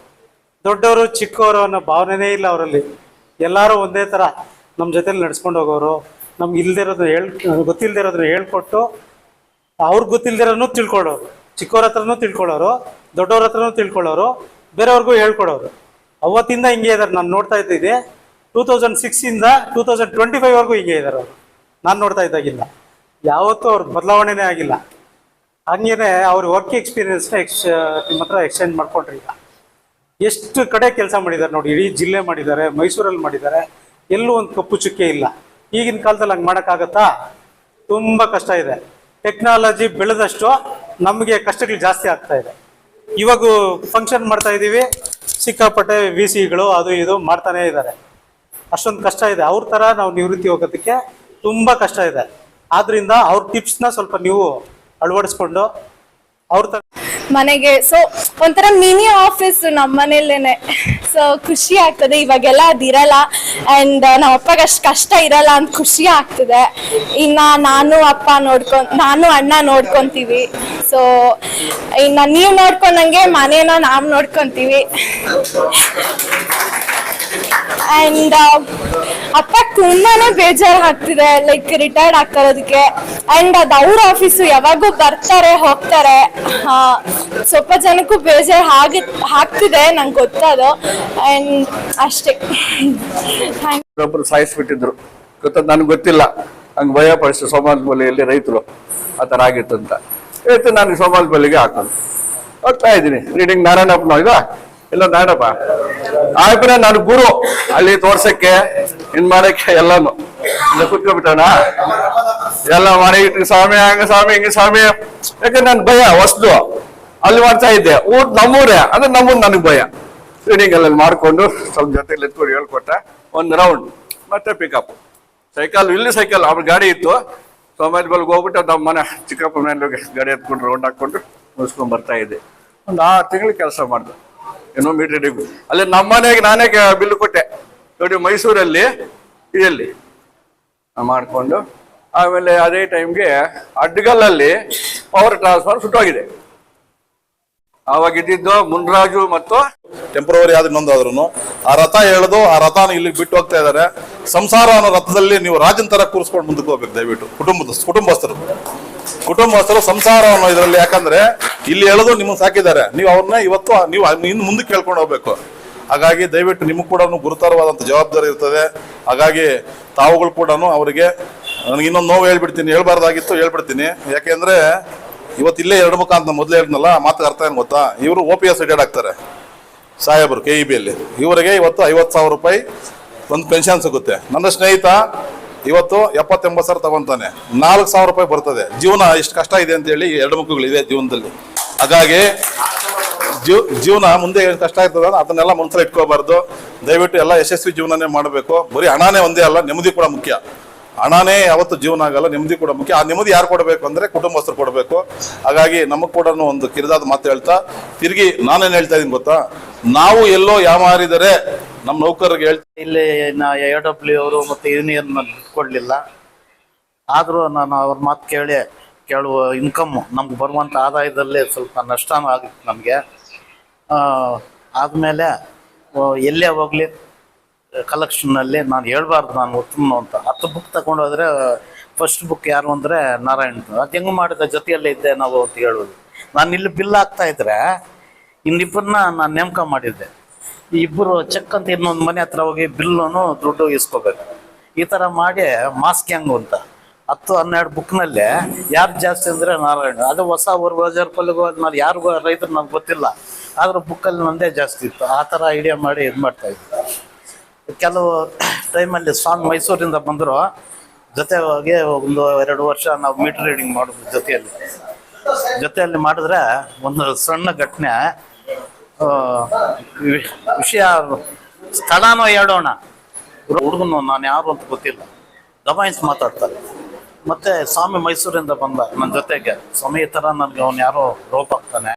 [SPEAKER 3] ದೊಡ್ಡವರು, ಚಿಕ್ಕವರು ಅನ್ನೋ ಭಾವನೆನೇ ಇಲ್ಲ ಅವರಲ್ಲಿ. ಎಲ್ಲರೂ ಒಂದೇ ಥರ ನಮ್ಮ ಜೊತೆಲಿ ನಡ್ಸ್ಕೊಂಡು ಹೋಗೋರು, ನಮ್ಗೆ ಇಲ್ದಿರೋದನ್ನ ಹೇಳ್ ಗೊತ್ತಿಲ್ಲದೆ ಇರೋದನ್ನ ಹೇಳ್ಕೊಟ್ಟು ಅವ್ರಿಗೆ ಗೊತ್ತಿಲ್ದಿರೋನು ತಿಳ್ಕೊಳ್ಳೋರು ಚಿಕ್ಕವ್ರ ಹತ್ರನೂ ತಿಳ್ಕೊಳ್ಳೋರು, ದೊಡ್ಡವ್ರ ಹತ್ರನೂ ತಿಳ್ಕೊಳ್ಳೋರು, ಬೇರೆಯವ್ರಿಗೂ ಹೇಳ್ಕೊಡೋರು. ಅವತ್ತಿಂದ ಹಿಂಗೆ ಇದ್ದಾರೆ ನಾನು ನೋಡ್ತಾ ಇದ್ದಿದ್ದೆ. ಟೂ ತೌಸಂಡ್ ಸಿಕ್ಸಿಂದ ಟೂ ತೌಸಂಡ್ ಟ್ವೆಂಟಿ ಫೈವ್ವರೆಗೂ ಹಿಂಗೆ ಇದ್ದಾರೆ ಅವರು. ನಾನು ನೋಡ್ತಾ ಇದ್ದಾಗಿಲ್ಲ. ಯಾವತ್ತೂ ಅವ್ರ ಬದಲಾವಣೆನೇ ಆಗಿಲ್ಲ. ಹಂಗೇನೆ ಅವ್ರ ವರ್ಕ್ ಎಕ್ಸ್ಪೀರಿಯನ್ಸ್ನ ಎಕ್ಸ್ ನಿಮ್ಮ ಹತ್ರ ಎಕ್ಸ್ಚೇಂಜ್ ಮಾಡ್ಕೊಂಡ್ರಿ ಈಗ. ಎಷ್ಟು ಕಡೆ ಕೆಲಸ ಮಾಡಿದ್ದಾರೆ ನೋಡಿ, ಇಡೀ ಜಿಲ್ಲೆ ಮಾಡಿದ್ದಾರೆ ಮೈಸೂರಲ್ಲಿ ಮಾಡಿದ್ದಾರೆ ಎಲ್ಲೂ ಒಂದು ಕಪ್ಪು ಚುಕ್ಕೆ ಇಲ್ಲ. ಈಗಿನ ಕಾಲದಲ್ಲಿ ಹಂಗೆ ಮಾಡೋಕ್ಕಾಗತ್ತಾ? ತುಂಬ ಕಷ್ಟ ಇದೆ. ಟೆಕ್ನಾಲಜಿ ಬೆಳೆದಷ್ಟು ನಮಗೆ ಕಷ್ಟಗಳು ಜಾಸ್ತಿ ಆಗ್ತಾ ಇದೆ. ಇವಾಗ ಫಂಕ್ಷನ್ ಮಾಡ್ತಾ ಇದ್ದೀವಿ ಸಿಕ್ಕಾಪಟ್ಟೆ ವಿ ಸಿಗಳು ಅದು ಇದು ಮಾಡ್ತಾನೇ ಇದ್ದಾರೆ. ಅಷ್ಟೊಂದು ಕಷ್ಟ ಇದೆ. ಅವ್ರ ಥರ ನಾವು ನಿವೃತ್ತಿ ಹೋಗೋದಕ್ಕೆ ತುಂಬ ಕಷ್ಟ ಇದೆ. ಆದ್ರಿಂದ ಅವ್ರ ಟಿಪ್ಸ್ನ ಸ್ವಲ್ಪ ನೀವು ಅಳವಡಿಸ್ಕೊಂಡು
[SPEAKER 9] ಮನೆಗೆ ಸೊ ಒಂಥರ ಮಿನಿ ಆಫೀಸ್ ನಮ್ಮ ಮನೇಲೇನೆ ಸೊ ಖುಷಿ ಆಗ್ತದೆ, ಇವಾಗೆಲ್ಲ ಅದಿರಲ್ಲ ಅಂಡ್ ನಮ್ಮ ಅಪ್ಪಗೆ ಅಷ್ಟು ಕಷ್ಟ ಇರಲ್ಲ ಅಂತ ಖುಷಿ ಆಗ್ತದೆ. ಇನ್ನ ನಾನು, ಅಪ್ಪ ನೋಡ್ಕೊಂಡ್ ನಾನು, ಅಣ್ಣ ನೋಡ್ಕೊಂತೀವಿ. ಸೊ ಇನ್ನ ನೀವು ನೋಡ್ಕೊಂಡಂಗೆ, ಮನೇನ ನಾವು ನೋಡ್ಕೊಂತೀವಿ. ಅಂಡ್ ಅಪ್ಪ ತುಂಬಾನೇ ಬೇಜಾರು ಆಗ್ತಿದೆ ಲೈಕ್ ರಿಟೈರ್ಡ್ ಆಗ್ತಿರೋದಕ್ಕೆ. ಅಂಡ್ ಅದ್ ಅವ್ರ ಆಫೀಸು ಯಾವಾಗೂ ಬರ್ತಾರೆ, ಹೋಗ್ತಾರೆ. ಸ್ವಲ್ಪ ಜನಕ್ಕೂ ಬೇಜಾರು ಆಗಿ ಆಗ್ತಿದೆ, ನಂಗೆ ಗೊತ್ತದು. ಅಂಡ್ ಅಷ್ಟೇ.
[SPEAKER 2] ಒಬ್ಬರು ಸಾಯಿಸ್ಬಿಟ್ಟಿದ್ರು. ಗೊತ್ತ, ನನಗೆ ಗೊತ್ತಿಲ್ಲ. ಹಂಗೆ ಭಯ ಪಡಿಸಿ ಸೋಮಾಲ್ ರೈತರು ಆ ಥರ ಆಗಿತ್ತು ಅಂತ. ಇವತ್ತು ನಾನು ಸೋಮಾಲ್ ಬಲಿಗೆ ಹಾಕೋದು. ಹೋಗ್ತಾ ಇದ್ದೀನಿ. ರೀಡಿಂಗ್ ನಾರಾಯಣಪ್ಪನ ಇದ ಇಲ್ಲ ನಾಡಪ್ಪ ಆಯ್ಪನ ನಾನು ಗುರು. ಅಲ್ಲಿ ತೋರ್ಸಕ್ಕೆ, ಇನ್ ಮಾಡಕ್ಕೆ ಎಲ್ಲಾನು. ಇಲ್ಲ ಕುತ್ಕೊಬಿಟ್ಟಣ ಎಲ್ಲ ಮಾಡಿ ಇಟ್ಟು ಸ್ವಾಮಿ, ಹಂಗ ಸ್ವಾಮಿ, ಹಿಂಗ ಸ್ವಾಮಿ. ಯಾಕಂದ್ರೆ ನನ್ ಭಯ ಹೊಸ್ದು ಅಲ್ಲಿ ಮಾಡ್ತಾ ಇದ್ದೆ. ಊಟ ನಮ್ಮೂರೇ, ಅಂದ್ರೆ ನಮ್ಮೂರ್ ನನಗ್ ಭಯ. ರೀಡಿಂಗ್ ಅಲ್ಲಿ ಮಾಡ್ಕೊಂಡು, ಸ್ವಲ್ಪ ಜೊತೆಲಿ ಎತ್ಕೊಂಡು ಹೇಳ್ಕೊಟ್ಟ, ಒಂದ್ ರೌಂಡ್ ಮತ್ತೆ ಪಿಕಪ್ ಸೈಕಲ್ ಇಲ್ಲಿ ಸೈಕಲ್ ಅವ್ರ ಗಾಡಿ ಇತ್ತು. ಸೋಮಾಜ್ ಬಲ್ಗೆ ಹೋಗ್ಬಿಟ್ಟು ನಮ್ಮ ಮನೆ, ಚಿಕ್ಕಪ್ಪ ಮನೇಲಿ ಗಾಡಿ ಎತ್ಕೊಂಡು ರೌಂಡ್ ಹಾಕೊಂಡು ಮುಗಿಸ್ಕೊಂಡ್ ಬರ್ತಾ ಇದ್ದೆ. ಒಂದು ಆರು ತಿಂಗಳು ಕೆಲಸ ಮಾಡ್ದೆ. ಏನೋ ಮೀಟರ್ ಅಲ್ಲಿ ನಮ್ಮ ಮನೆಗೆ ನಾನೇ ಬಿಲ್ ಕೊಟ್ಟೆ. ನೋಡಿ ಮೈಸೂರಲ್ಲಿ ಇದೆಯಲ್ಲಿ ಮಾಡಿಕೊಂಡು, ಆಮೇಲೆ ಅದೇ ಟೈಮ್ಗೆ ಅಡ್ಗಲ್ಲಲ್ಲಿ ಪವರ್ ಟ್ರಾನ್ಸ್ಫಾರ್ಮರ್ ಸುಟ್ಟೋಗಿದೆ. ಆವಾಗ ಇದ್ದಿದ್ದು ಮುನ್ರಾಜು ಮತ್ತು
[SPEAKER 5] ಟೆಂಪ್ರವರಿ ಆದ ಇನ್ನೊಂದಾದ್ರು ಆ ರಥ ಎಳೆದು, ಆ ರಥನ ಇಲ್ಲಿ ಬಿಟ್ಟು ಹೋಗ್ತಾ ಇದ್ದಾರೆ. ಸಂಸಾರ ಅನ್ನೋ ರಥದಲ್ಲಿ ನೀವು ರಾಜನ್ ತರ ಕೂರಿಸ್ಕೊಂಡು ಮುಂದಕ್ಕೆ ಹೋಗ್ಬೇಕು ದಯವಿಟ್ಟು, ಕುಟುಂಬದ ಕುಟುಂಬಸ್ಥರು. ಕುಟುಂಬಸ್ಥರು ಸಂಸಾರ ಅನ್ನೋ ಇದರಲ್ಲಿ, ಯಾಕಂದ್ರೆ ಇಲ್ಲಿ ಎಳೆದು ನಿಮ್ಗೆ ಸಾಕಿದ್ದಾರೆ. ನೀವು ಅವ್ರನ್ನ ಇವತ್ತು ನೀವು ಇನ್ನು ಮುಂದಕ್ಕೆ ಕೇಳ್ಕೊಂಡು ಹೋಗ್ಬೇಕು. ಹಾಗಾಗಿ ದಯವಿಟ್ಟು ನಿಮ್ಗೆ ಕೂಡ ಗುರುತರವಾದಂಥ ಜವಾಬ್ದಾರಿ ಇರ್ತದೆ. ಹಾಗಾಗಿ ತಾವುಗಳು ಕೂಡ ಅವರಿಗೆ, ನನಗೆ ಇನ್ನೊಂದು ನೋವು ಹೇಳ್ಬಿಡ್ತೀನಿ, ಹೇಳ್ಬಾರ್ದಾಗಿತ್ತು ಹೇಳ್ಬಿಡ್ತೀನಿ. ಯಾಕೆಂದ್ರೆ ಇವತ್ತು ಇಲ್ಲೇ ಎರಡು ಮುಖ ಅಂತ ಮೊದಲೇ ಹೇಳಿದ್ನಲ್ಲ ಮಾತು ಅರ್ಥ ಏನು ಗೊತ್ತಾ? ಇವರು ಒ ಪಿ ಎಸ್ ರಿಟೈರ್ಡ್ ಆಗ್ತಾರೆ. ಸಾಹೇಬರು ಕೆ ಇ ಬಿಯಲ್ಲಿ ಇವರಿಗೆ ಇವತ್ತು ಐವತ್ತು ಸಾವಿರ ರೂಪಾಯಿ ಒಂದು ಪೆನ್ಷನ್ ಸಿಗುತ್ತೆ. ನನ್ನ ಸ್ನೇಹಿತ ಇವತ್ತು ಎಪ್ಪತ್ತೆಂಬತ್ತು ಸಾವಿರ ತಗೊಂತಾನೆ. ನಾಲ್ಕು ಸಾವಿರ ರೂಪಾಯಿ ಬರ್ತದೆ. ಜೀವನ ಇಷ್ಟು ಕಷ್ಟ ಇದೆ ಅಂತ ಹೇಳಿ ಎರಡು ಮಕ್ಕಳಿದೆ ಜೀವನದಲ್ಲಿ. ಹಾಗಾಗಿ ಜೀವ ಜೀವನ ಮುಂದೆ ಏನು ಕಷ್ಟ ಆಗ್ತದೆ ಅದನ್ನೆಲ್ಲ ಮನಸ್ಸಲ್ಲಿ ಇಟ್ಕೋಬಾರ್ದು. ದಯವಿಟ್ಟು ಎಲ್ಲ ಯಶಸ್ವಿ ಜೀವನನೇ ಮಾಡಬೇಕು. ಬರೀ ಹಣನೇ ಒಂದೇ ಅಲ್ಲ, ನೆಮ್ಮದಿ ಕೂಡ ಮುಖ್ಯ. ಹಣನೇ ಯಾವತ್ತು ಜೀವನ ಆಗಲ್ಲ, ನೆಮ್ಮದಿ ಕೂಡ ಮುಖ್ಯ. ಆ ನೆಮ್ಮದಿ ಯಾರು ಕೊಡಬೇಕು ಅಂದ್ರೆ ಕುಟುಂಬಸ್ಥರು ಕೊಡಬೇಕು. ಹಾಗಾಗಿ ನಮಗೆ ಕೂಡ ಒಂದು ಕಿರಿದಾದ ಮಾತು ಹೇಳ್ತಾ, ತಿರುಗಿ ನಾನೇನು ಹೇಳ್ತಾ ಇದೀನಿ ಗೊತ್ತಾ? ನಾವು ಎಲ್ಲೋ ಯಾಮಾರಿದರೆ ನಮ್ಮ ನೌಕರರಿಗೆ ಹೇಳ್ತಾ
[SPEAKER 8] ಇಲ್ಲಿ ಎ ಅವರು ಮತ್ತು ಯೂನಿಯನ್ ಕೊಡಲಿಲ್ಲ ಆದರೂ ನಾನು ಅವ್ರ ಮಾತು ಕೇಳಿ, ಕೇಳುವ ಇನ್ಕಮ್ ನಮ್ಗೆ ಬರುವಂಥ ಆದಾಯದಲ್ಲೇ ಸ್ವಲ್ಪ ನಷ್ಟನೂ ಆಗಿತ್ತು ನಮಗೆ. ಆದಮೇಲೆ ಎಲ್ಲೇ ಹೋಗಲಿ? ಕಲೆಕ್ಷನ್ನಲ್ಲಿ ನಾನು ಹೇಳ್ಬಾರ್ದು ನಾನು ಉತ್ತಮ ಅಂತ. ಹತ್ತು ಬುಕ್ ತಗೊಂಡೋದ್ರೆ ಫಸ್ಟ್ ಬುಕ್ ಯಾರು ಅಂದರೆ ನಾರಾಯಣ್ ಅದು ಹೆಂಗೆ ಮಾಡಿದ? ಜೊತೆಯಲ್ಲೇ ಇದ್ದೆ ನಾವು ಅಂತ ಹೇಳೋದು ನಾನು ಇಲ್ಲಿ ಬಿಲ್ ಹಾಕ್ತಾ ಇದ್ರೆ ಇನ್ನಿಬ್ಬರನ್ನ ನಾನು ನೇಮಕ ಮಾಡಿದ್ದೆ. ಇಬ್ಬರು ಚೆಕ್ ಅಂತ ಇನ್ನೊಂದು ಮನೆ ಹತ್ರ ಹೋಗಿ ಬಿಲ್ಲನ್ನು ದುಡ್ಡು ಇಸ್ಕೋಬೇಕು. ಈ ಥರ ಮಾಡಿ ಮಾಸ್ಕ್ ಹೆಂಗು ಅಂತ. ಹತ್ತು ಹನ್ನೆರಡು ಬುಕ್ನಲ್ಲಿ ಯಾರು ಜಾಸ್ತಿ ಅಂದರೆ ನಾರಾಯಣ. ಅದು ಹೊಸ ಊರು ಬಜಾರ್ ಪಲ್ಲಿಗೆ ಹೋದ್ ನಾನು ಯಾರಿಗೂ ರೈತರು ನನಗೆ ಗೊತ್ತಿಲ್ಲ. ಆದರೂ ಬುಕ್ಕಲ್ಲಿ ನಂದೇ ಜಾಸ್ತಿ ಇತ್ತು. ಆ ಥರ ಐಡಿಯಾ ಮಾಡಿ ಇದು ಮಾಡ್ತಾ ಕೆಲವು ಟೈಮಲ್ಲಿ ಸ್ವಾಮಿ ಮೈಸೂರಿಂದ ಬಂದರು. ಜೊತೆ ಹೋಗಿ ಒಂದು ಎರಡು ವರ್ಷ ನಾವು ಮೀಟರ್ ರೀಡಿಂಗ್ ಮಾಡಿದ್ವಿ ಜೊತೆಯಲ್ಲಿ. ಜೊತೆಯಲ್ಲಿ ಮಾಡಿದ್ರೆ ಒಂದು ಸಣ್ಣ ಘಟನೆ ವಿಷಯ ಸ್ಥಳನೋ ಹೇಳೋಣ. ಹುಡುಗನು ನಾನು ಯಾರು ಅಂತ ಗೊತ್ತಿಲ್ಲ. ದಬಾಯಿಸಿ ಮಾತಾಡ್ತಾರೆ. ಮತ್ತೆ ಸ್ವಾಮಿ ಮೈಸೂರಿಂದ ಬಂದ ನನ್ನ ಜೊತೆಗೆ. ಸ್ವಾಮಿ ಈ ಥರ ನನಗೆ ಅವನು ಯಾರೋ ರೋಪ್ ಆಗ್ತಾನೆ.